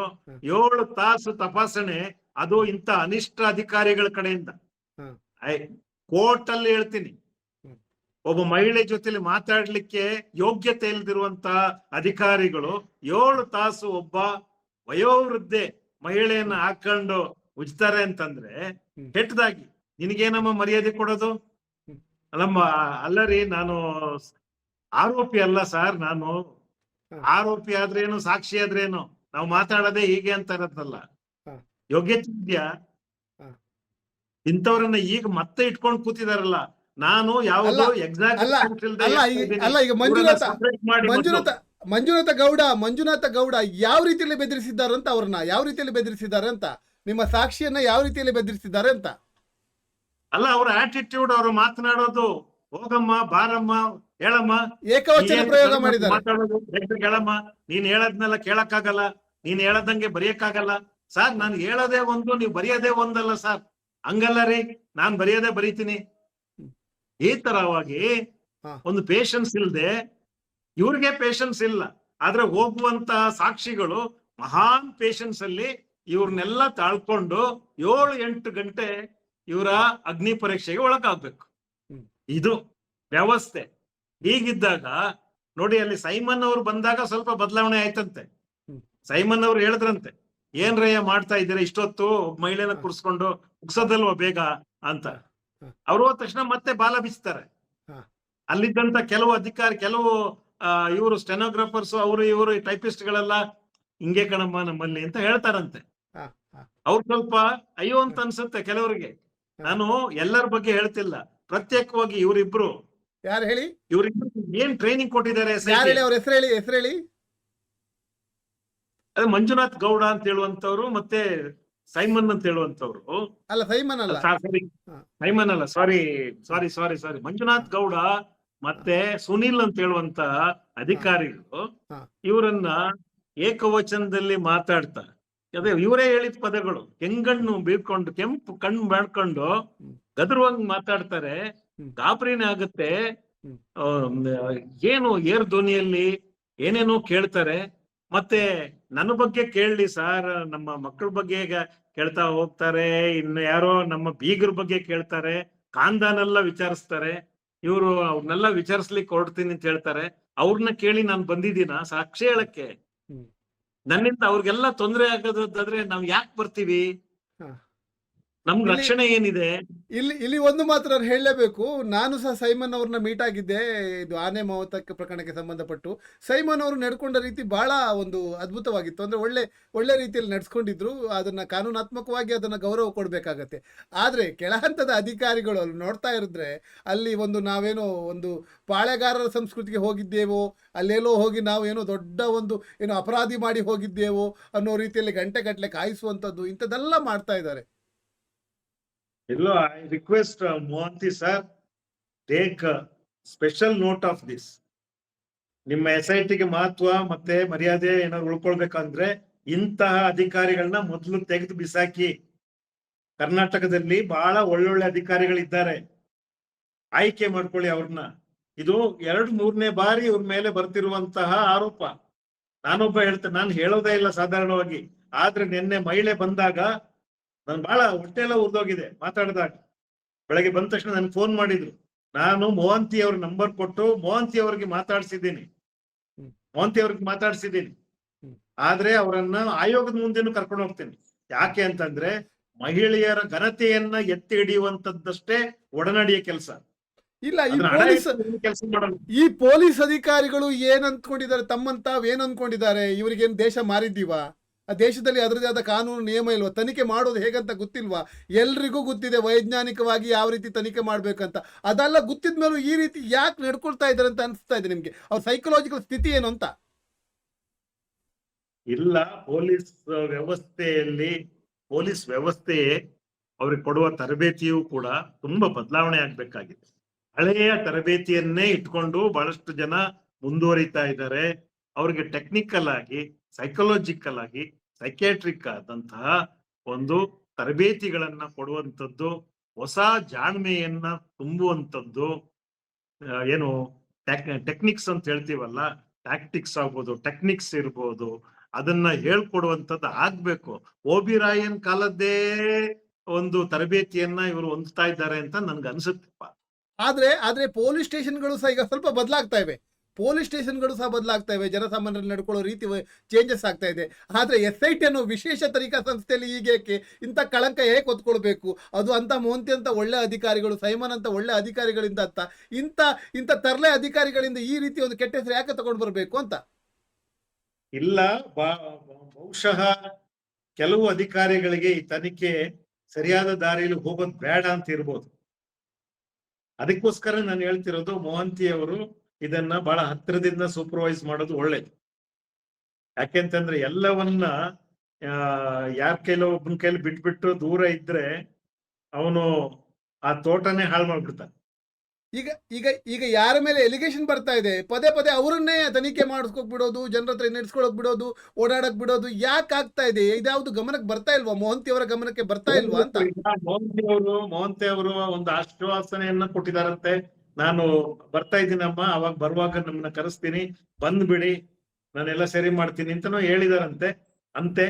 ಏಳು ತಾಸು ತಪಾಸಣೆ ಅದು ಇಂತ ಅನಿಷ್ಟ ಅಧಿಕಾರಿಗಳ ಕಡೆಯಿಂದ. ಕೋರ್ಟ್ ಅಲ್ಲಿ ಹೇಳ್ತೀನಿ. ಒಬ್ಬ ಮಹಿಳೆ ಜೊತೆಲಿ ಮಾತಾಡ್ಲಿಕ್ಕೆ ಯೋಗ್ಯತೆ ಇಲ್ದಿರುವಂತ ಅಧಿಕಾರಿಗಳು ಏಳು ತಾಸು ಒಬ್ಬ ವಯೋವೃದ್ಧೆ ಮಹಿಳೆಯನ್ನ ಹಾಕೊಂಡು ಉಜ್ತಾರೆ ಅಂತಂದ್ರೆ. ಕೆಟ್ಟದಾಗಿ ನಿನಗೇನಮ್ಮ ಮರ್ಯಾದೆ ಕೊಡೋದು. ಅಲ್ಲಮ್ಮ ಅಲ್ಲರಿ ನಾನು ಆರೋಪಿ ಅಲ್ಲ ಸರ್ ನಾನು. ಆರೋಪಿ ಆದ್ರೇನು ಸಾಕ್ಷಿ ಆದ್ರೇನು ನಾವು ಮಾತಾಡೋದೇ ಹೀಗೆ ಅಂತ ಇರತ್ತಲ್ಲ ಹ. ಯೋಗ್ಯತೆ ಇದ್ಯಾ ಇಂಥವ್ರನ್ನ ಈಗ ಮತ್ತೆ ಇಟ್ಕೊಂಡು ಕೂತಿದಾರಲ್ಲ ನಾನು ಯಾವ್ದು ಮಂಜುನಾಥ ಮಂಜುನಾಥ ಗೌಡ ಮಂಜುನಾಥ ಗೌಡ ಯಾವ ರೀತಿಯಲ್ಲಿ ಬೆದರಿಸಿದ್ದಾರೆ ಅಂತ ಅವ್ರನ್ನ ಯಾವ ರೀತಿಯಲ್ಲಿ ಬೆದರಿಸಿದ್ದಾರೆ ಅಂತ ನಿಮ್ಮ ಸಾಕ್ಷಿಯನ್ನ ಯಾವ ರೀತಿಯಲ್ಲಿ ಬೆದರಿಸಿದ್ದಾರೆ ಅಂತ ಅಲ್ಲ ಅವ್ರ ಆಟಿಟ್ಯೂಡ್ ಅವರು ಮಾತನಾಡೋದು ಹೋಗಮ್ಮ ಬಾರಮ್ಮ ಹೇಳಮ್ಮ. ಏಕವಚನ ಪ್ರಯೋಗ ಮಾಡಿದ್ದಾರೆ. ಹೇಳಮ್ಮ. ನೀನ್ ಹೇಳದ್ನೆಲ್ಲ ಕೇಳಕ್ಕಾಗಲ್ಲ ನೀನ್ ಹೇಳದಂಗೆ ಬರೆಯಕ್ಕಾಗಲ್ಲ. ಸರ್ ನಾನು ಹೇಳೋದೇ ಒಂದು ನೀವು ಬರೆಯೋದೇ ಒಂದಲ್ಲ ಸರ್. ಹಂಗಲ್ಲ ರೀ ನಾನ್ ಬರೆಯೋದೇ ಬರೀತೀನಿ. ಈ ತರವಾಗಿ. ಒಂದು ಪೇಶನ್ಸ್ ಇಲ್ಲದೆ ಇವ್ರಿಗೆ ಪೇಶನ್ಸ್ ಇಲ್ಲ. ಆದ್ರೆ ಹೋಗುವಂತಹ ಸಾಕ್ಷಿಗಳು ಮಹಾನ್ ಪೇಶನ್ಸ್ ಅಲ್ಲಿ ಇವ್ರನ್ನೆಲ್ಲ ತಾಳ್ಕೊಂಡು ಏಳು ಎಂಟು ಗಂಟೆ ಇವರ ಅಗ್ನಿ ಪರೀಕ್ಷೆಗೆ ಒಳಗಾಗ್ಬೇಕು. ಇದು ವ್ಯವಸ್ಥೆ. ಹೀಗಿದ್ದಾಗ ನೋಡಿ ಅಲ್ಲಿ ಸೈಮನ್ ಅವ್ರು ಬಂದಾಗ ಸ್ವಲ್ಪ ಬದಲಾವಣೆ ಆಯ್ತಂತೆ. ಸೈಮನ್ ಅವ್ರು ಹೇಳಿದ್ರಂತೆ ಏನ್ರಯ್ಯ ಮಾಡ್ತಾ ಇದ್ದೀರಾ ಇಷ್ಟೊತ್ತು ಮಹಿಳೆನ ಕುರ್ಸ್ಕೊಂಡು ಮುಗ್ಸೋದಲ್ವಾ ಬೇಗ? ಅಂತ. ಅವ್ರು ಹೋದ ತಕ್ಷಣ ಮತ್ತೆ ಬಾಲ ಬಿಚ್ತಾರೆ. ಅಲ್ಲಿದ್ದಂತ ಕೆಲವು ಅಧಿಕಾರಿ ಕೆಲವು ಇವರು ಸ್ಟೆನೋಗ್ರಾಫರ್ಸ್ ಅವರು ಇವರು ಟೈಪಿಸ್ಟ್ ಗಳೆಲ್ಲ ಹಿಂಗೆ ಕಣಮ್ಮ ನಮ್ಮಲ್ಲಿ ಅಂತ ಹೇಳ್ತಾರಂತೆ. ಅವ್ರು ಸ್ವಲ್ಪ ಅಯ್ಯೋ ಅಂತ ಅನ್ಸುತ್ತೆ ಕೆಲವರಿಗೆ. ನಾನು ಎಲ್ಲರ ಬಗ್ಗೆ ಹೇಳ್ತಿಲ್ಲ. ಪ್ರತ್ಯೇಕವಾಗಿ ಇವರಿಬ್ರು ಯಾರು ಹೇಳಿ? ಇವರಿಬ್ರು ಏನ್ ಟ್ರೈನಿಂಗ್ ಕೊಟ್ಟಿದ್ದಾರೆ ಅವ್ರ ಹೆಸರು ಹೇಳಿ ಹೆಸರು ಹೇಳಿ. ಅದೇ ಮಂಜುನಾಥ್ ಗೌಡ ಅಂತ ಹೇಳುವಂತವ್ರು ಮತ್ತೆ ಸೈಮನ್ ಅಂತ ಹೇಳುವಂತವ್ರು. ಅಲ್ಲ ಸೈಮನ್ ಅಲ್ಲ. ಸಾರಿ. ಸೈಮನ್ ಅಲ್ಲ. ಸಾರಿ ಸಾರಿ ಸಾರಿ ಸಾರಿ ಮಂಜುನಾಥ್ ಗೌಡ ಮತ್ತೆ ಸುನಿಲ್ ಅಂತ ಹೇಳುವಂತ ಅಧಿಕಾರಿಗಳು. ಇವರನ್ನ ಏಕವಚನದಲ್ಲಿ ಮಾತಾಡ್ತಾರೆ ಅದೇ ಇವರೇ ಹೇಳಿದ ಪದಗಳು. ಕೆಂಗಣ್ಣು ಬೀಳ್ಕೊಂಡು ಕೆಂಪು ಕಣ್ಣು ಮಾಡ್ಕೊಂಡು. ಗದರುವಂಗ್ ಮಾತಾಡ್ತಾರೆ. ಗಾಬರಿನೇ ಆಗುತ್ತೆ. ಏನು ಏರ್ ಧ್ವನಿಯಲ್ಲಿ ಏನೇನೋ ಕೇಳ್ತಾರೆ. ಮತ್ತೆ ನನ್ನ ಬಗ್ಗೆ ಕೇಳಲಿ ಸರ್ ನಮ್ಮ ಮಕ್ಕಳ ಬಗ್ಗೆ ಈಗ ಕೇಳ್ತಾ ಹೋಗ್ತಾರೆ ಇನ್ನು ಯಾರೋ ನಮ್ಮ ಬೀಗರ ಬಗ್ಗೆ ಕೇಳ್ತಾರೆ ಕಾಂದಾನೆಲ್ಲ ವಿಚಾರಿಸ್ತಾರೆ ಇವರು ಅವ್ರನ್ನೆಲ್ಲ ವಿಚಾರಿಸ್ಲಿಕ್ಕೆ ಹೊರಡ್ತೀನಿ ಅಂತ ಹೇಳ್ತಾರೆ ಅವ್ರನ್ನ ಕೇಳಿ ನಾನು ಬಂದಿದ್ದೀನ ಸಾಕ್ಷಿ ಹೇಳಕ್ಕೆ. ನನ್ನಿಂದ ಅವ್ರಿಗೆಲ್ಲ ತೊಂದರೆ ಆಗೋದಾದ್ರೆ ನಾವ್ ಯಾಕೆ ಬರ್ತೀವಿ. ನಮ್ಗ್ ರಕ್ಷಣೆ ಏನಿದೆ? ಇಲ್ಲಿ ಇಲ್ಲಿ ಒಂದು ಮಾತ್ರ ಹೇಳಲೇಬೇಕು. ನಾನು ಸಹ ಸೈಮನ್ ಅವ್ರನ್ನ ಮೀಟ್ ಆಗಿದ್ದೆ. ಇದು ಆನೆ ಮಾವತಕ್ಕೆ ಪ್ರಕರಣಕ್ಕೆ ಸಂಬಂಧಪಟ್ಟು. ಸೈಮನ್ ಅವರು ನಡ್ಕೊಂಡ ರೀತಿ ಬಹಳ ಒಂದು ಅದ್ಭುತವಾಗಿತ್ತು. ಅಂದ್ರೆ ಒಳ್ಳೆ ಒಳ್ಳೆ ರೀತಿಯಲ್ಲಿ ನಡ್ಸ್ಕೊಂಡಿದ್ರು. ಅದನ್ನ ಕಾನೂನಾತ್ಮಕವಾಗಿ ಅದನ್ನ ಗೌರವ ಕೊಡಬೇಕಾಗತ್ತೆ. ಆದ್ರೆ ಕೆಳಹಂತದ ಅಧಿಕಾರಿಗಳು ಅಲ್ಲಿ ನೋಡ್ತಾ ಇರಿದ್ರೆ ಅಲ್ಲಿ ಒಂದು ನಾವೇನೋ ಒಂದು ಪಾಳೆಗಾರರ ಸಂಸ್ಕೃತಿಗೆ ಹೋಗಿದ್ದೇವೋ ಅಲ್ಲೆಲ್ಲೋ ಹೋಗಿ ನಾವು ಏನೋ ದೊಡ್ಡ ಒಂದು ಏನೋ ಅಪರಾಧಿ ಮಾಡಿ ಹೋಗಿದ್ದೇವೋ ಅನ್ನೋ ರೀತಿಯಲ್ಲಿ ಗಂಟೆ ಗಟ್ಟಲೆ ಕಾಯಿಸುವಂಥದ್ದು ಇಂಥದ್ದೆಲ್ಲ ಮಾಡ್ತಾ ಇದ್ದಾರೆ. ಎಲ್ಲೋ I request Mohanty sir take special note of this ನಿಮ್ಮ ಎಸ್ ಐ ಟಿಗೆ ಮಹತ್ವ ಮತ್ತೆ ಮರ್ಯಾದೆ ಏನಾದ್ರು ಉಳ್ಕೊಳ್ಬೇಕಂದ್ರೆ ಇಂತಹ ಅಧಿಕಾರಿಗಳನ್ನ ಮೊದಲು ತೆಗೆದು ಬಿಸಾಕಿ. ಕರ್ನಾಟಕದಲ್ಲಿ ಬಹಳ ಒಳ್ಳೊಳ್ಳೆ ಅಧಿಕಾರಿಗಳಿದ್ದಾರೆ. ಆಯ್ಕೆ ಮಾಡ್ಕೊಳ್ಳಿ ಅವ್ರನ್ನ. ಇದು ಎರಡು ಮೂರನೇ ಬಾರಿ ಇವ್ರ ಮೇಲೆ ಬರ್ತಿರುವಂತಹ ಆರೋಪ. ನಾನೊಬ್ಬ ಹೇಳ್ತೇನೆ ನಾನು ಹೇಳೋದೇ ಇಲ್ಲ ಸಾಧಾರಣವಾಗಿ. ಆದ್ರೆ ನಿನ್ನೆ ಮಹಿಳೆ ಬಂದಾಗ ನನ್ ಬಹಳ ಹೊಟ್ಟೆ ಎಲ್ಲ ಉರ್ದೋಗಿದೆ ಮಾತಾಡಿದಾಗ. ಬೆಳಗ್ಗೆ ಬಂದ ತಕ್ಷಣ ನನ್ಗೆ ಫೋನ್ ಮಾಡಿದ್ರು. ನಾನು ಮೋಹಂತಿ ಅವ್ರ ನಂಬರ್ ಕೊಟ್ಟು ಮೋಹಂತಿ ಅವ್ರಿಗೆ ಮಾತಾಡ್ಸಿದ್ದೀನಿ. ಮೋಹಂತಿ ಅವ್ರಿಗೆ ಮಾತಾಡ್ಸಿದ್ದೀನಿ. ಆದ್ರೆ ಅವರನ್ನ ಆಯೋಗದ ಮುಂದೆನೂ ಕರ್ಕೊಂಡು ಹೋಗ್ತೀನಿ. ಯಾಕೆ ಅಂತಂದ್ರೆ ಮಹಿಳೆಯರ ಘನತೆಯನ್ನ ಎತ್ತಿ ಹಿಡಿಯುವಂತದ್ದಷ್ಟೇ ಒಡನಾಡಿಯ ಕೆಲಸ. ಇಲ್ಲ ಈ ಪೊಲೀಸ್ ಕೆಲಸ ಮಾಡಲ್ಲ ಈ ಪೊಲೀಸ್ ಅಧಿಕಾರಿಗಳು ಏನ್ ಅನ್ಕೊಂಡಿದ್ದಾರೆ ತಮ್ಮಂತ ತಾವ್ ಏನ್ ಅನ್ಕೊಂಡಿದ್ದಾರೆ ಇವ್ರಿಗೇನ್ ದೇಶ ಮಾರಿದ್ದೀವಾ? ಆ ದೇಶದಲ್ಲಿ ಅದರದೇ ಆದ ಕಾನೂನು, ನಿಯಮ ಇಲ್ವಾ? ತನಿಖೆ ಮಾಡೋದು ಹೇಗಂತ ಗೊತ್ತಿಲ್ವಾ? ಎಲ್ರಿಗೂ ಗೊತ್ತಿದೆ ವೈಜ್ಞಾನಿಕವಾಗಿ ಯಾವ ರೀತಿ ತನಿಖೆ ಮಾಡ್ಬೇಕಂತ. ಅದೆಲ್ಲ ಗೊತ್ತಿದ ಮೇಲೂ ಈ ರೀತಿ ಯಾಕೆ ನಡ್ಕೊಳ್ತಾ ಇದ್ದಾರೆ ಅಂತ ಅನಿಸ್ತಾ ಇದೆ ನಿಮ್ಗೆ? ಅವ್ರ ಸೈಕಲಾಜಿಕಲ್ ಸ್ಥಿತಿ ಏನು ಅಂತ? ಇಲ್ಲ, ಪೊಲೀಸ್ ವ್ಯವಸ್ಥೆಯಲ್ಲಿ, ಪೊಲೀಸ್ ವ್ಯವಸ್ಥೆಯೇ ಅವ್ರಿಗೆ ಕೊಡುವ ತರಬೇತಿಯೂ ಕೂಡ ತುಂಬಾ ಬದಲಾವಣೆ ಆಗ್ಬೇಕಾಗಿದೆ. ಹಳೆಯ ತರಬೇತಿಯನ್ನೇ ಇಟ್ಕೊಂಡು ಬಹಳಷ್ಟು ಜನ ಮುಂದುವರಿತಾ ಇದ್ದಾರೆ. ಅವ್ರಿಗೆ ಟೆಕ್ನಿಕಲ್ ಆಗಿ ಸೈಕಲಾಜಿಕಲ್ ಆಗಿ ಸೈಕ್ಯಾಟ್ರಿಕ್ ಆದಂತಹ ಒಂದು ತರಬೇತಿಗಳನ್ನ ಕೊಡುವಂಥದ್ದು, ಹೊಸ ಜಾಣ್ಮೆಯನ್ನ ತುಂಬುವಂಥದ್ದು ಏನು ಟೆಕ್ನಿಕ್ಸ್ ಅಂತ ಹೇಳ್ತೀವಲ್ಲ ಟ್ಯಾಕ್ಟಿಕ್ಸ್ ಆಗ್ಬೋದು, ಟೆಕ್ನಿಕ್ಸ್ ಇರ್ಬೋದು, ಅದನ್ನ ಹೇಳ್ಕೊಡುವಂಥದ್ದು ಆಗ್ಬೇಕು. ಓಬಿರಾಯನ್ ಕಾಲದ್ದೇ ಒಂದು ತರಬೇತಿಯನ್ನ ಇವರು ಹೊಂದ್ತಾ ಇದ್ದಾರೆ ಅಂತ ನನ್ಗೆ ಅನ್ಸುತ್ತಪ್ಪ ಆದ್ರೆ ಆದ್ರೆ ಪೊಲೀಸ್ ಸ್ಟೇಷನ್ಗಳು ಸಹ ಈಗ ಸ್ವಲ್ಪ ಬದಲಾಗ್ತಾ ಇವೆ. ಪೊಲೀಸ್ ಸ್ಟೇಷನ್ಗಳು ಸಹ ಬದಲಾಗ್ತಾ ಇವೆ. ಜನಸಾಮಾನ್ಯರಲ್ಲಿ ನಡ್ಕೊಳ್ಳೋ ರೀತಿ ಚೇಂಜಸ್ ಆಗ್ತಾ ಇದೆ. ಆದರೆ ಎಸ್ ಐ ಟಿ ಅನ್ನೋ ವಿಶೇಷ ತನಿಖಾ ಸಂಸ್ಥೆಯಲ್ಲಿ ಈಗೇಕೆ ಇಂಥ ಕಳಂಕ ಹೇಗೆ ಹೊತ್ಕೊಳ್ಬೇಕು? ಅದು ಅಂತ ಮೋಂತಿ ಅಂತ ಒಳ್ಳೆ ಅಧಿಕಾರಿಗಳು, ಸೈಮನ್ ಅಂತ ಒಳ್ಳೆ ಅಧಿಕಾರಿಗಳಿಂದ ಅಂತ ಇಂಥ ಇಂಥ ತರಲೆ ಅಧಿಕಾರಿಗಳಿಂದ ಈ ರೀತಿ ಒಂದು ಕೆಟ್ಟ ಹೆಸರು ಯಾಕೆ ತಗೊಂಡು ಬರಬೇಕು ಅಂತ? ಇಲ್ಲ ಬಹುಶಃ ಕೆಲವು ಅಧಿಕಾರಿಗಳಿಗೆ ಈ ತನಿಖೆ ಸರಿಯಾದ ದಾರಿಯಲ್ಲಿ ಹೋಗೋದು ಬೇಡ ಅಂತ ಇರ್ಬೋದು. ಅದಕ್ಕೋಸ್ಕರ ನಾನು ಹೇಳ್ತಿರೋದು ಮೋಹಂತಿ ಅವರು ಇದನ್ನ ಬಹಳ ಹತ್ತಿರದಿಂದ ಸೂಪರ್ವೈಸ್ ಮಾಡೋದು ಒಳ್ಳೇದು. ಯಾಕೆಂತಂದ್ರೆ ಎಲ್ಲವನ್ನ ಯಾರ ಕೈಲೋ ಒಬ್ಬನ ಕೈಲಿ ಬಿಟ್ಬಿಟ್ಟು ದೂರ ಇದ್ರೆ ಅವನು ಆ ತೋಟನೇ ಹಾಳು ಮಾಡ್ಬಿಡ್ತಾನೆ. ಈಗ ಈಗ ಈಗ ಯಾರ ಮೇಲೆ ಎಲಿಗೇಷನ್ ಬರ್ತಾ ಇದೆ ಪದೇ ಪದೇ ಅವರನ್ನೇ ತನಿಖೆ ಮಾಡಿಸ್ಕೊಕ್ ಬಿಡೋದು ಜನರ ಹತ್ರ ನಡೆಸ್ಕೊಳಕ್ ಬಿಡೋದು ಓಡಾಡಕ್ ಬಿಡೋದು ಯಾಕೆ ಆಗ್ತಾ ಇದೆ? ಇದ್ಯಾವುದು ಗಮನಕ್ಕೆ ಬರ್ತಾ ಇಲ್ವಾ? ಮೋಹಂತಿ ಅವರ ಗಮನಕ್ಕೆ ಬರ್ತಾ ಇಲ್ವಾ ಅಂತ? ಮೋಹಂತಿ ಅವರು ಮೋಹಂತಿ ಅವರು ಒಂದು ಆಶ್ವಾಸನೆಯನ್ನ ಕೊಟ್ಟಿದಾರಂತೆ. ನಾನು ಬರ್ತಾ ಇದ್ದೀನಮ್ಮ ಅವಾಗ ಬರುವಾಗ ನಮ್ಮನ್ನ ಕರೆಸ್ತೀನಿ. ಬಂದ್ಬಿಡಿ ನಾನೆಲ್ಲ ಸರಿ ಮಾಡ್ತೀನಿ ಅಂತಾನೂ ಹೇಳಿದಾರಂತೆ. ಅಂತೆ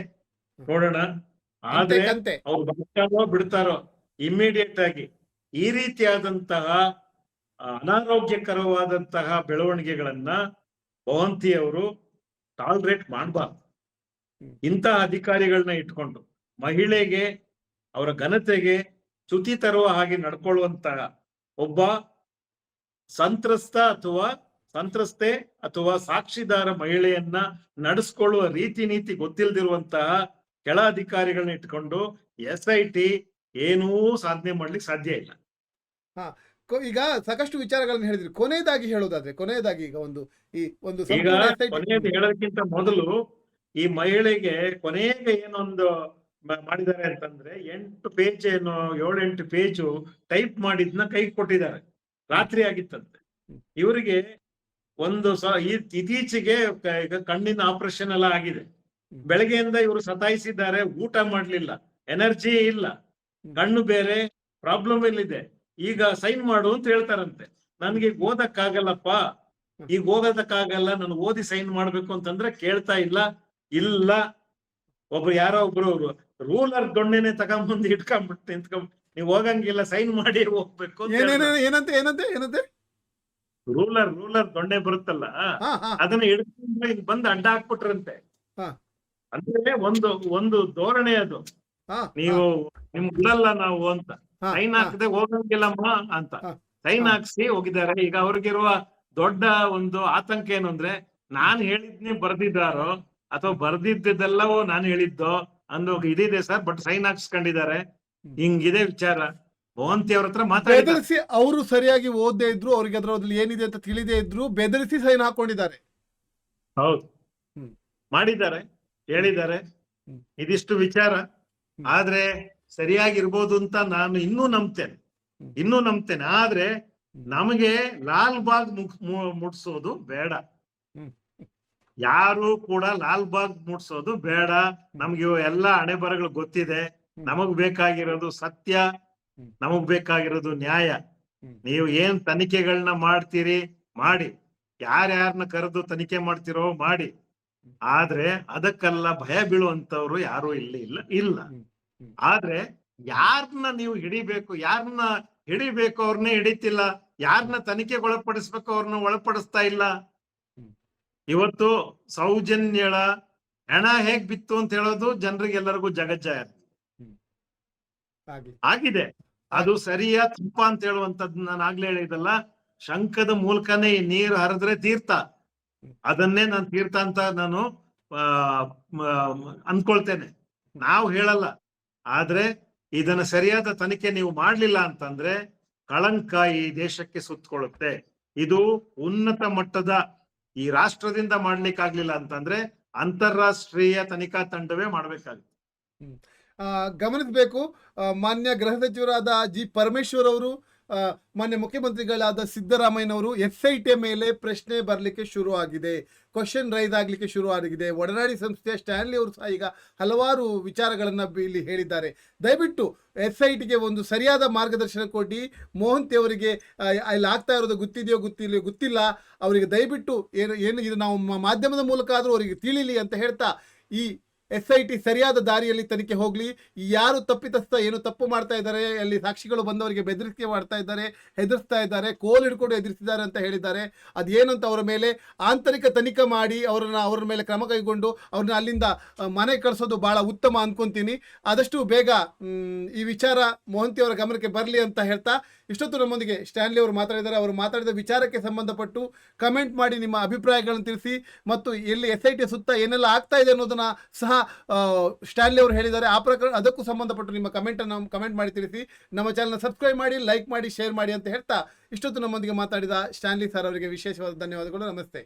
ನೋಡೋಣ. ಆದ್ರೆ ಅವ್ರು ಬರ್ತಾರೋ ಬಿಡ್ತಾರೋ ಇಮಿಡಿಯೇಟ್ ಆಗಿ ಈ ರೀತಿಯಾದಂತಹ ಅನಾರೋಗ್ಯಕರವಾದಂತಹ ಬೆಳವಣಿಗೆಗಳನ್ನ ಭವಂತಿ ಅವರು ಟಾಲ್ರೇಟ್ ಮಾಡಬಾರ್ದು. ಇಂತಹ ಅಧಿಕಾರಿಗಳನ್ನ ಇಟ್ಕೊಂಡು ಮಹಿಳೆಗೆ ಅವರ ಘನತೆಗೆ ಚ್ಯುತಿ ತರುವ ಹಾಗೆ ನಡ್ಕೊಳ್ಳುವಂತಹ ಒಬ್ಬ ಸಂತ್ರಸ್ತ ಅಥವಾ ಸಂತ್ರಸ್ತೆ ಅಥವಾ ಸಾಕ್ಷಿದಾರ ಮಹಿಳೆಯನ್ನ ನಡೆಸ್ಕೊಳ್ಳುವ ರೀತಿ ನೀತಿ ಗೊತ್ತಿಲ್ದಿರುವಂತಹ ಕೆಳ ಅಧಿಕಾರಿಗಳನ್ನ ಇಟ್ಕೊಂಡು ಎಸ್ ಐ ಟಿ ಏನೂ ಸಾಧನೆ ಮಾಡ್ಲಿಕ್ಕೆ ಸಾಧ್ಯ ಇಲ್ಲ. ಈಗ ಸಾಕಷ್ಟು ವಿಚಾರಗಳನ್ನ ಹೇಳಿದ್ರಿ. ಕೊನೆಯದಾಗಿ ಹೇಳೋದಾದ್ರೆ ಕೊನೆಯದಾಗಿ ಈಗ ಒಂದು ಈ ಒಂದು ಹೇಳೋದಕ್ಕಿಂತ ಮೊದಲು ಈ ಮಹಿಳೆಗೆ ಕೊನೆಗೆ ಏನೊಂದು ಮಾಡಿದ್ದಾರೆ ಅಂತಂದ್ರೆ ಎಂಟು ಪೇಜ್ ಏನು ಏಳೆಂಟು ಪೇಜು ಟೈಪ್ ಮಾಡಿದ್ನ ಕೈ ಕೊಟ್ಟಿದ್ದಾರೆ. ರಾತ್ರಿ ಆಗಿತ್ತಂತೆ. ಇವರಿಗೆ ಒಂದು ಇತ್ತೀಚೆಗೆ ಕಣ್ಣಿನ ಆಪರೇಷನ್ ಎಲ್ಲ ಆಗಿದೆ. ಬೆಳಗ್ಗೆಯಿಂದ ಇವರು ಸತಾಯಿಸಿದ್ದಾರೆ ಊಟ ಮಾಡ್ಲಿಲ್ಲ ಎನರ್ಜಿ ಇಲ್ಲ ಕಣ್ಣು ಬೇರೆ ಪ್ರಾಬ್ಲಮ್ ಎಲ್ಲಿದೆ ಈಗ ಸೈನ್ ಮಾಡು ಅಂತ ಹೇಳ್ತಾರಂತೆ. ನನ್ಗೆ ಈಗ ಓದಕ್ಕಾಗಲ್ಲಪ್ಪ ಈಗ ಓದೋದಕ್ಕಾಗಲ್ಲ ನಾನು ಓದಿ ಸೈನ್ ಮಾಡ್ಬೇಕು ಅಂತಂದ್ರೆ ಕೇಳ್ತಾ ಇಲ್ಲ ಇಲ್ಲ. ಒಬ್ರು ಯಾರೋ ಒಬ್ರು ರೂಲರ್ ದೊಣ್ಣೆನೆ ತಗೊಂಬಂದು ಇಟ್ಕೊಂಡ್ಬಿಟ್ಟು ನಿಂತ್ಕೊಂಡ್ ನೀವ್ ಹೋಗಂಗಿಲ್ಲ ಸೈನ್ ಮಾಡಿ ಹೋಗ್ಬೇಕು. ಏನಂತೆ ಏನಂತೆ ಏನಂತೆ? ರೂಲರ್ ರೂಲರ್ ದೊಣ್ಣೆ ಬರುತ್ತಲ್ಲ ಅದನ್ನ ಹಿಡ್ಕೊಂಡ್ರೆ ಇದು ಬಂದು ಅಡ್ಡ ಹಾಕ್ಬಿಟ್ರಂತೆ. ಅಂದ್ರೆ ಒಂದು ಒಂದು ಧೋರಣೆ ಅದು. ನೀವು ನಿಮ್ ಬಿಡಲ್ಲ ನಾವು ಅಂತ. ಸೈನ್ ಹಾಕದೆ ಹೋಗಂಗಿಲ್ಲಮ್ಮ ಅಂತ. ಸೈನ್ ಹಾಕ್ಸಿ ಹೋಗಿದ್ದಾರೆ. ಈಗ ಅವ್ರಿಗಿರುವ ದೊಡ್ಡ ಒಂದು ಆತಂಕ ಏನು ಅಂದ್ರೆ ನಾನ್ ಹೇಳಿದ್ನೇ ಬರ್ದಿದ್ದಾರೋ ಅಥವಾ ಬರ್ದಿದ್ದೆಲ್ಲವೋ ನಾನು ಹೇಳಿದ್ದೋ ಅನ್ನೋ ಇದಿದೆ ಸರ್ ಬಟ್ ಸೈನ್ ಹಾಕ್ಸ್ಕೊಂಡಿದ್ದಾರೆ. ಹಿಂಗಿದೆ ವಿಚಾರ. ಭವಂತಿ ಅವ್ರ ಹತ್ರ ಬೆದರಿಸಿ ಅವರು ಸರಿಯಾಗಿ ಓದದೇ ಇದ್ರು ಅವ್ರಿಗೆ ಅದ್ರಲ್ಲಿ ಏನಿದೆ ಅಂತ ತಿಳಿದೇ ಇದ್ರು ಬೆದರಿಸಿ ಸೈನ್ ಹಾಕೊಂಡಿದ್ದಾರೆ. ಹೌದು. ಹ್ಮ್. ಮಾಡಿದ್ದಾರೆ ಹೇಳಿದ್ದಾರೆ. ಹ್ಮ್. ಇದಿಷ್ಟು ವಿಚಾರ. ಆದ್ರೆ ಸರಿಯಾಗಿ ಇರ್ಬೋದು ಅಂತ ನಾನು ಇನ್ನೂ ನಂಬ್ತೇನೆ. ಹ್ಮ್. ಇನ್ನೂ ನಂಬ್ತೇನೆ. ಆದ್ರೆ ನಮಗೆ ಲಾಲ್ ಬಾಗ್ ಮುಗ್- ಮು- ಮುಟ್ಸೋದು ಬೇಡ. ಹ್ಮ್. ಯಾರು ಕೂಡ ಲಾಲ್ ಬಾಗ್ ಮುಟ್ಸೋದು ಬೇಡ. ನಮ್ಗೆ ಇವು ಎಲ್ಲ ಹಣೆ ಬರಗಳು ಗೊತ್ತಿದೆ. ನಮಗ್ ಬೇಕಾಗಿರೋದು ಸತ್ಯ. ನಮಗ್ ಬೇಕಾಗಿರೋದು ನ್ಯಾಯ. ನೀವು ಏನ್ ತನಿಖೆಗಳನ್ನ ಮಾಡ್ತೀರಿ ಮಾಡಿ. ಯಾರ್ಯಾರನ್ನ ಕರೆದು ತನಿಖೆ ಮಾಡ್ತಿರೋ ಮಾಡಿ. ಆದ್ರೆ ಅದಕ್ಕೆಲ್ಲ ಭಯ ಬೀಳುವಂತವ್ರು ಯಾರು ಇಲ್ಲಿ ಇಲ್ಲ ಇಲ್ಲ. ಆದ್ರೆ ಯಾರನ್ನ ನೀವು ಹಿಡಿಬೇಕು ಯಾರನ್ನ ಹಿಡಿಬೇಕು ಅವ್ರನ್ನೇ ಹಿಡಿತಿಲ್ಲ ಯಾರನ್ನ ತನಿಖೆಗೆ ಒಳಪಡಿಸ್ಬೇಕು ಅವ್ರನ್ನ ಒಳಪಡಿಸ್ತಾ ಇಲ್ಲ. ಇವತ್ತು ಸೌಜನ್ಯಳ ಹೆಣ ಹೇಗ್ ಬಿತ್ತು ಅಂತ ಹೇಳೋದು ಜನರಿಗೆಲ್ಲರಿಗೂ ಜಗಜ್ಜಾಯ. ಆಗಿದೆ. ಅದು ಸರಿಯ ತುಪ್ಪ ಅಂತ ಹೇಳುವಂತದ್ದು ನಾನು ಆಗ್ಲೇ ಹೇಳಿದಲ್ಲ ಶಂಖದ ಮೂಲಕನೇ ಈ ನೀರು ಹರಿದ್ರೆ ತೀರ್ಥ. ಅದನ್ನೇ ನಾನು ತೀರ್ಥ ಅಂತ ನಾನು ಆ, ಅನ್ಕೊಳ್ತೇನೆ. ನಾವು ಹೇಳಲ್ಲ. ಆದ್ರೆ ಇದನ್ನ ಸರಿಯಾದ ತನಿಖೆ ನೀವು ಮಾಡ್ಲಿಲ್ಲ ಅಂತಂದ್ರೆ ಕಳಂಕ ಈ ದೇಶಕ್ಕೆ ಸುತ್ತಕೊಳ್ಳುತ್ತೆ. ಇದು ಉನ್ನತ ಮಟ್ಟದ ಈ ರಾಷ್ಟ್ರದಿಂದ ಮಾಡ್ಲಿಕ್ಕಾಗ್ಲಿಲ್ಲ ಅಂತಂದ್ರೆ ಅಂತಾರಾಷ್ಟ್ರೀಯ ತನಿಖಾ ತಂಡವೇ ಮಾಡ್ಬೇಕಾಗುತ್ತೆ. ಗಮನಿಸಬೇಕು ಮಾನ್ಯ ಗೃಹ ಸಚಿವರಾದ ಜಿ ಪರಮೇಶ್ವರ್ ಅವರು ಮಾನ್ಯ ಮುಖ್ಯಮಂತ್ರಿಗಳಾದ ಸಿದ್ದರಾಮಯ್ಯನವರು ಎಸ್ ಐ ಟಿ ಮೇಲೆ ಪ್ರಶ್ನೆ ಬರಲಿಕ್ಕೆ ಶುರು ಆಗಿದೆ. ಕ್ವಶನ್ ರೈಸ್ ಆಗಲಿಕ್ಕೆ ಶುರು ಆಗಿದೆ. ಒಡನಾಡಿ ಸಂಸ್ಥೆಯ ಸ್ಟ್ಯಾನ್ಲಿ ಅವರು ಸಹ ಈಗ ಹಲವಾರು ವಿಚಾರಗಳನ್ನು ಇಲ್ಲಿ ಹೇಳಿದ್ದಾರೆ. ದಯವಿಟ್ಟು ಎಸ್ ಐ ಟಿಗೆ ಒಂದು ಸರಿಯಾದ ಮಾರ್ಗದರ್ಶನ ಕೊಟ್ಟು ಮೋಹಂತಿ ಅವರಿಗೆ ಅಲ್ಲಿ ಆಗ್ತಾ ಇರೋದು ಗೊತ್ತಿದೆಯೋ ಗೊತ್ತಿಲ್ಲ ಗೊತ್ತಿಲ್ಲ. ಅವರಿಗೆ ದಯವಿಟ್ಟು ಏನು ಏನು ಇದು ನಾವು ಮಾಧ್ಯಮದ ಮೂಲಕ ಆದರೂ ಅವರಿಗೆ ತಿಳಿಲಿ ಅಂತ ಹೇಳ್ತಾ ಈ ಎಸ್ ಐ ಟಿ ಸರಿಯಾದ ದಾರಿಯಲ್ಲಿ ತನಿಖೆ ಹೋಗಲಿ. ಯಾರು ತಪ್ಪಿತಸ್ಥ, ಏನು ತಪ್ಪು ಮಾಡ್ತಾ ಇದ್ದಾರೆ, ಅಲ್ಲಿ ಸಾಕ್ಷಿಗಳು ಬಂದವರಿಗೆ ಬೆದರಿಕೆ ಮಾಡ್ತಾ ಇದ್ದಾರೆ, ಹೆದರ್ಸ್ತಾ ಇದ್ದಾರೆ, ಕೋಲ್ ಹಿಡ್ಕೊಂಡು ಎದುರಿಸಿದ್ದಾರೆ ಅಂತ ಹೇಳಿದ್ದಾರೆ. ಅದೇನಂತ ಅವರ ಮೇಲೆ ಆಂತರಿಕ ತನಿಖೆ ಮಾಡಿ ಅವರನ್ನ, ಅವರ ಮೇಲೆ ಕ್ರಮ ಕೈಗೊಂಡು ಅವ್ರನ್ನ ಅಲ್ಲಿಂದ ಮನೆ ಕಳಿಸೋದು ಬಹಳ ಉತ್ತಮ ಅನ್ಕೊಂತೀನಿ. ಆದಷ್ಟು ಬೇಗ ಈ ವಿಚಾರ ಮೋಹಂತಿ ಅವರ ಗಮನಕ್ಕೆ ಬರಲಿ ಅಂತ ಹೇಳ್ತಾ ಇಷ್ಟೊತ್ತು ನಮ್ಮೊಂದಿಗೆ ಸ್ಟ್ಯಾನ್ಲಿ ಅವರು ಮಾತಾಡಿದ್ದಾರೆ ಅವರು ಮಾತಾಡಿದ ವಿಚಾರಕ್ಕೆ ಸಂಬಂಧಪಟ್ಟು ಕಮೆಂಟ್ ಮಾಡಿ ನಿಮ್ಮ ಅಭಿಪ್ರಾಯಗಳನ್ನು ತಿಳಿಸಿ ಮತ್ತು ಎಲ್ಲಿ ಎಸ್ ಐ ಟಿ ಸುತ್ತ ಏನೆಲ್ಲ ಆಗ್ತಾ ಇದೆ ಅನ್ನೋದನ್ನ ಸಹ ಸ್ಟ್ಯಾನ್ಲಿ ಅವರು ಹೇಳಿದ್ದಾರೆ. ಆ ಪ್ರಕಾರ ಅದಕ್ಕೂ ಸಂಬಂಧಪಟ್ಟು ನಿಮ್ಮ ಕಮೆಂಟನ್ನು ಕಮೆಂಟ್ ಮಾಡಿ ತಿಳಿಸಿ. ನಮ್ಮ ಚಾನಲ್ನ ಸಬ್ಸ್ಕ್ರೈಬ್ ಮಾಡಿ ಲೈಕ್ ಮಾಡಿ ಶೇರ್ ಮಾಡಿ ಅಂತ ಹೇಳ್ತಾ ಇಷ್ಟೊತ್ತು ನಮ್ಮೊಂದಿಗೆ ಮಾತಾಡಿದ ಸ್ಟ್ಯಾನ್ಲಿ ಸರ್ ಅವರಿಗೆ ವಿಶೇಷವಾದ ಧನ್ಯವಾದಗಳು. ನಮಸ್ತೆ.